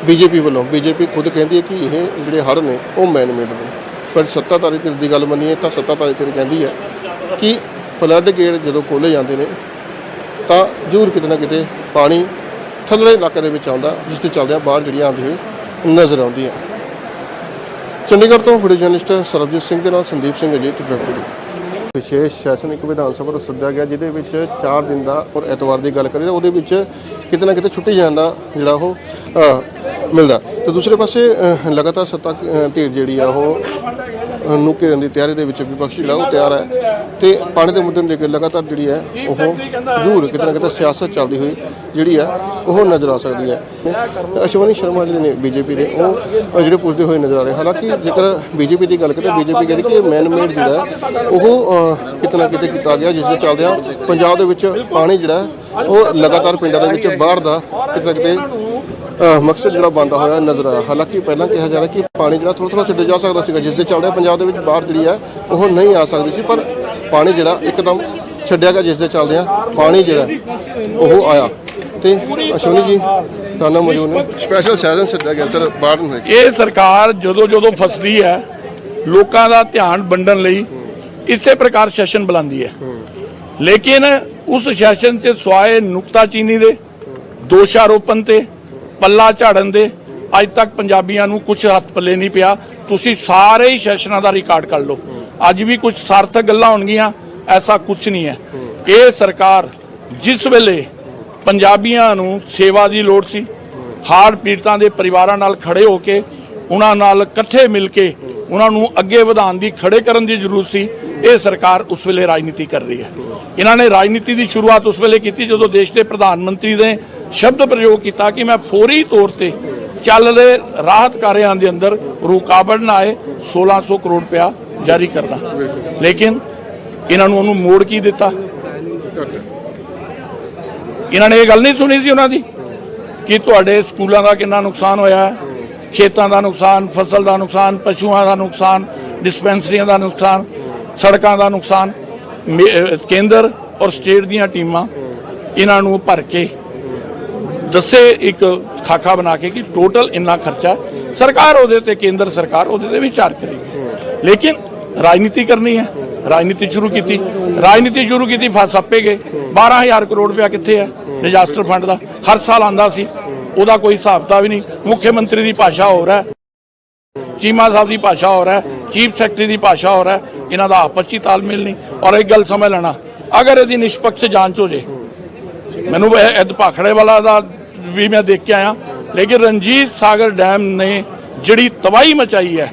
[SPEAKER 1] ਬੀਜੇਪੀ ਵੱਲੋਂ ਬੀਜੇਪੀ ਖੁਦ ਕਹਿੰਦੀ ਹੈ ਕਿ ਇਹ ਜਿਹੜੇ ਹੜ੍ਹ ਨੇ ਉਹ ਮੈਨ ਮੇਡ ਨੇ। ਪਰ ਸੱਤਾਧਾਰੀ ਧਿਰ ਦੀ ਗੱਲ ਮੰਨੀਏ ਤਾਂ ਸੱਤਾਧਾਰੀ ਧਿਰ ਕਹਿੰਦੀ ਹੈ ਕਿ ਫਲੱਡ ਗੇਟ ਜਦੋਂ ਖੋਲੇ ਜਾਂਦੇ ਨੇ ਤਾਂ ਜ਼ਰੂਰ ਕਿਤੇ ਨਾ ਕਿਤੇ ਪਾਣੀ ਥੱਲੜੇ ਇਲਾਕੇ ਦੇ ਵਿੱਚ ਆਉਂਦਾ, ਜਿਸ ਦੇ ਚੱਲਦਿਆਂ ਬਾਹਰ ਜਿਹੜੀਆਂ ਆਉਂਦੀ ਹੋਈ ਨਜ਼ਰ ਆਉਂਦੀਆਂ। ਚੰਡੀਗੜ੍ਹ ਤੋਂ ਵੀਡੀਓ ਜਰਨਲਿਸਟ ਸਰਬਜੀਤ ਸਿੰਘ ਦੇ ਨਾਲ ਸੰਦੀਪ ਸਿੰਘ ਅਜੀਤ ਵੈਬਟੀਵੀ ਵਿਸ਼ੇਸ਼ ਸੈਸ਼ਨ ਇੱਕ ਵਿਧਾਨ ਸਭਾ ਤੋਂ ਸੱਦਿਆ ਗਿਆ, ਜਿਹਦੇ ਵਿੱਚ 4 ਦਿਨ ਦਾ ਔਰ ਐਤਵਾਰ ਦੀ ਗੱਲ ਕਰੀਏ ਤਾਂ ਉਹਦੇ ਵਿੱਚ ਕਿਤੇ ਨਾ ਕਿਤੇ ਛੁੱਟੀ ਜਾਣ ਦਾ ਜਿਹੜਾ ਉਹ ਮਿਲਦਾ। ਤੇ ਦੂਸਰੇ ਪਾਸੇ ਲਗਾਤਾਰ ਸੱਤਾ ਧੀਰ ਜਿਹੜੀ ਆ ਉਹ ਨੂੰ ਘੇਰਨ ਦੀ ਤਿਆਰੀ ਦੇ ਵਿੱਚ ਵਿਪਕਸ਼ੀ ਲਾ ਉਹ ਤਿਆਰ ਹੈ। ਤੇ ਪਾਣੀ ਦੇ ਮੁੱਦੇ ਨੂੰ ਲੈ ਕੇ ਲਗਾਤਾਰ ਜਿਹੜੀ ਹੈ ਉਹ ਜ਼ਰੂਰ ਕਿਤੇ ਨਾ ਕਿਤੇ ਸਿਆਸਤ ਚੱਲਦੀ ਹੋਈ ਜਿਹੜੀ ਹੈ ਉਹ ਨਜ਼ਰ ਆ ਸਕਦੀ ਹੈ। ਅਸ਼ਵਨੀ ਸ਼ਰਮਾ ਜਿਹੜੇ ਨੇ ਬੀਜੇਪੀ ਦੇ ਉਹ ਜਿਹੜੇ ਪੁੱਛਦੇ ਹੋਏ ਨਜ਼ਰ ਆ ਰਹੇ। ਹਾਲਾਂਕਿ ਜੇਕਰ ਬੀਜੇਪੀ ਦੀ ਗੱਲ ਕਰੀਏ ਬੀਜੇਪੀ ਕਹਿੰਦੀ ਕਿ ਮੈਨ ਮੇਡ ਜਿਹੜਾ ਉਹ ਅ, ਕਿਤੇ ਕਿਤੇ ਗਿਆ ਜਿਸ ਦੇ ਚੱਲਦਿਆਂ ਪੰਜਾਬ ਦੇ ਵਿੱਚ ਪਾਣੀ ਜਿਹੜਾ ਉਹ ਲਗਾਤਾਰ ਪਿੰਡਾਂ ਦੇ ਵਿੱਚ ਬਾਹਰ ਦਾ ਕਿਤੇ ਕਿਤੇ ਮਕਸਦ ਜਿਹੜਾ ਬੰਦਾ ਹੋਇਆ ਨਜ਼ਰ ਆਇਆ। ਹਾਲਾਂਕਿ ਪਹਿਲਾਂ ਕਿਹਾ ਜਾ ਰਿਹਾ ਕਿ ਪਾਣੀ ਜਿਹੜਾ ਥੋੜਾ ਥੋੜਾ ਛੱਡਿਆ ਜਾ ਸਕਦਾ ਸੀਗਾ ਜਿਸ ਦੇ ਚੱਲਦੇ ਪੰਜਾਬ ਦੇ ਵਿੱਚ ਬਾਹਰ ਜਿਹੜੀ ਹੈ ਉਹ ਨਹੀਂ ਆ ਸਕਦੀ ਸੀ ਪਰ ਪਾਣੀ ਜਿਹੜਾ ਇੱਕਦਮ ਛੱਡਿਆ ਗਿਆ ਜਿਸ ਦੇ ਚੱਲਦੇ ਆ ਪਾਣੀ ਜਿਹੜਾ ਉਹ ਆਇਆ। ਤੇ ਅਸ਼ਵਨੀ ਜੀ ਤਾਨਾ ਮੌਜੂਦ ਨੇ। ਸਪੈਸ਼ਲ ਸੈਸ਼ਨ ਸੱਦਿਆ ਗਿਆ ਸਰ ਬਾਹਰ ਨੂੰ।
[SPEAKER 2] ਇਹ ਸਰਕਾਰ ਜਦੋਂ ਜਦੋਂ ਫਸਦੀ ਹੈ ਲੋਕਾਂ ਦਾ ਧਿਆਨ ਵੰਡਣ ਲਈ ਇਸੇ ਪ੍ਰਕਾਰ ਸੈਸ਼ਨ ਬੁਲਾਉਂਦੀ ਹੈ। ਲੇਕਿਨ ਉਸ ਸੈਸ਼ਨ 'ਚ ਸਵਾਏ ਨੁਕਤਾਚੀਨੀ ਦੇ ਦੋਸ਼ਾਰੋਪਣ ਤੇ ਪੱਲਾ ਝਾੜਨ ਦੇ ਅੱਜ ਤੱਕ ਪੰਜਾਬੀਆਂ ਨੂੰ ਕੁਝ ਹੱਥ ਪੱਲੇ ਨਹੀਂ ਪਿਆ। ਤੁਸੀਂ ਸਾਰੇ ਹੀ ਸੈਸ਼ਨਾਂ ਦਾ ਰਿਕਾਰਡ ਕਰ ਲਓ। ਅੱਜ ਵੀ ਕੁਝ ਸਾਰਥਕ ਗੱਲਾਂ ਹੋਣਗੀਆਂ, ਐਸਾ ਕੁਝ ਨਹੀਂ ਹੈ। ਇਹ ਸਰਕਾਰ ਜਿਸ ਵੇਲੇ ਪੰਜਾਬੀਆਂ ਨੂੰ ਸੇਵਾ ਦੀ ਲੋੜ ਸੀ, ਹਾਰ ਪੀੜਤਾਂ ਦੇ ਪਰਿਵਾਰਾਂ ਨਾਲ ਖੜੇ ਹੋ ਕੇ, ਉਹਨਾਂ ਨਾਲ ਇਕੱਠੇ ਮਿਲ ਕੇ, ਉਹਨਾਂ ਨੂੰ ਅੱਗੇ ਵਧਾਉਣ ਦੀ, ਖੜੇ ਕਰਨ ਦੀ ਜ਼ਰੂਰਤ ਸੀ, ਇਹ ਸਰਕਾਰ ਉਸ ਵੇਲੇ ਰਾਜਨੀਤੀ ਕਰ ਰਹੀ ਹੈ। ਇਹਨਾਂ ਨੇ ਰਾਜਨੀਤੀ ਦੀ ਸ਼ੁਰੂਆਤ ਉਸ ਵੇਲੇ ਕੀਤੀ ਜਦੋਂ ਦੇਸ਼ ਦੇ ਪ੍ਰਧਾਨ ਮੰਤਰੀ ਨੇ ਸ਼ਬਦ ਪ੍ਰਯੋਗ ਕੀਤਾ ਕਿ ਮੈਂ ਫੌਰੀ ਤੌਰ ਤੇ ਚੱਲ ਰਹੇ ਰਾਹਤ ਕਾਰਿਆਂ ਦੇ ਅੰਦਰ ਰੁਕਾਵਟ ਨਾ ਆਏ 1600 ਕਰੋੜ ਰੁਪਇਆ ਜਾਰੀ ਕਰਨਾ। ਲੇਕਿਨ ਇਹਨਾਂ ਨੂੰ ਉਹਨੂੰ ਮੋੜ ਕੀ ਦਿੱਤਾ? ਇਹਨਾਂ ਨੇ ਇਹ ਗੱਲ ਨਹੀਂ ਸੁਣੀ ਸੀ ਉਹਨਾਂ ਦੀ ਕਿ ਤੁਹਾਡੇ ਸਕੂਲਾਂ ਦਾ ਕਿੰਨਾ ਨੁਕਸਾਨ ਹੋਇਆ ਹੈ, ਖੇਤਾਂ ਦਾ ਨੁਕਸਾਨ, ਫਸਲ ਦਾ ਨੁਕਸਾਨ, ਪਸ਼ੂਆਂ ਦਾ ਨੁਕਸਾਨ, ਡਿਸਪੈਂਸਰੀਆਂ ਦਾ ਨੁਕਸਾਨ, ਸੜਕਾਂ ਦਾ ਨੁਕਸਾਨ ਕੇਂਦਰ ਔਰ ਸਟੇਟ ਦੀਆਂ ਟੀਮਾਂ ਇਹਨਾਂ ਨੂੰ ਭਰ ਕੇ ਦੱਸੇ ਇੱਕ ਖਾਕਾ ਬਣਾ ਕੇ ਕਿ ਟੋਟਲ ਇੰਨਾ ਖਰਚਾ ਸਰਕਾਰ ਉਹਦੇ ਤੇ, ਕੇਂਦਰ ਸਰਕਾਰ ਉਹਦੇ ਤੇ ਵਿਚਾਰ ਕਰੇਗੀ। ਲੇਕਿਨ ਰਾਜਨੀਤੀ ਕਰਨੀ ਹੈ। ਰਾਜਨੀਤੀ ਸ਼ੁਰੂ ਕੀਤੀ। ਰਾਜਨੀਤੀ ਸ਼ੁਰੂ ਕੀਤੀ, ਫਸ ਆਪੇ ਗਏ। 12000 ਕਰੋੜ ਰੁਪਇਆ ਕਿੱਥੇ ਹੈ? ਡਿਜ਼ਾਸਟਰ ਫੰਡ ਦਾ। ਹਰ ਸਾਲ ਆਂਦਾ ਸੀ। ਉਹਦਾ ਕੋਈ ਹਿਸਾਬਤਾ ਵੀ ਨਹੀਂ। ਮੁੱਖ ਮੰਤਰੀ ਦੀ ਭਾਸ਼ਾ ਹੋਰ ਹੈ। ਚੀਮਾ ਸਾਹਿਬ ਦੀ ਭਾਸ਼ਾ ਹੋਰ ਹੈ। ਚੀਫ ਸੈਕਟਰੀ ਦੀ ਭਾਸ਼ਾ ਹੋਰ ਹੈ। ਇਹਨਾਂ ਦਾ ਆਪਸ 'ਚ ਹੀ ਤਾਲਮੇਲ ਨਹੀਂ। ਔਰ ਇੱਕ ਗੱਲ ਸਮਝ ਲੈਣਾ। ਅਗਰ ਇਹਦੀ ਨਿਸ਼ਪਕਸ਼ ਜਾਂਚ ਹੋ ਜੇ, ਮੈਨੂੰ ਇਹ ਭਾਖੜੇ ਵਾਲਾ ਦਾ ਵੀ ਮੈਂ ਦੇਖ ਕੇ ਆਇਆ। ਲੇਕਿਨ ਰਣਜੀਤ ਸਾਗਰ ਡੈਮ ਨੇ ਜਿਹੜੀ ਤਬਾਹੀ ਮਚਾਈ ਹੈ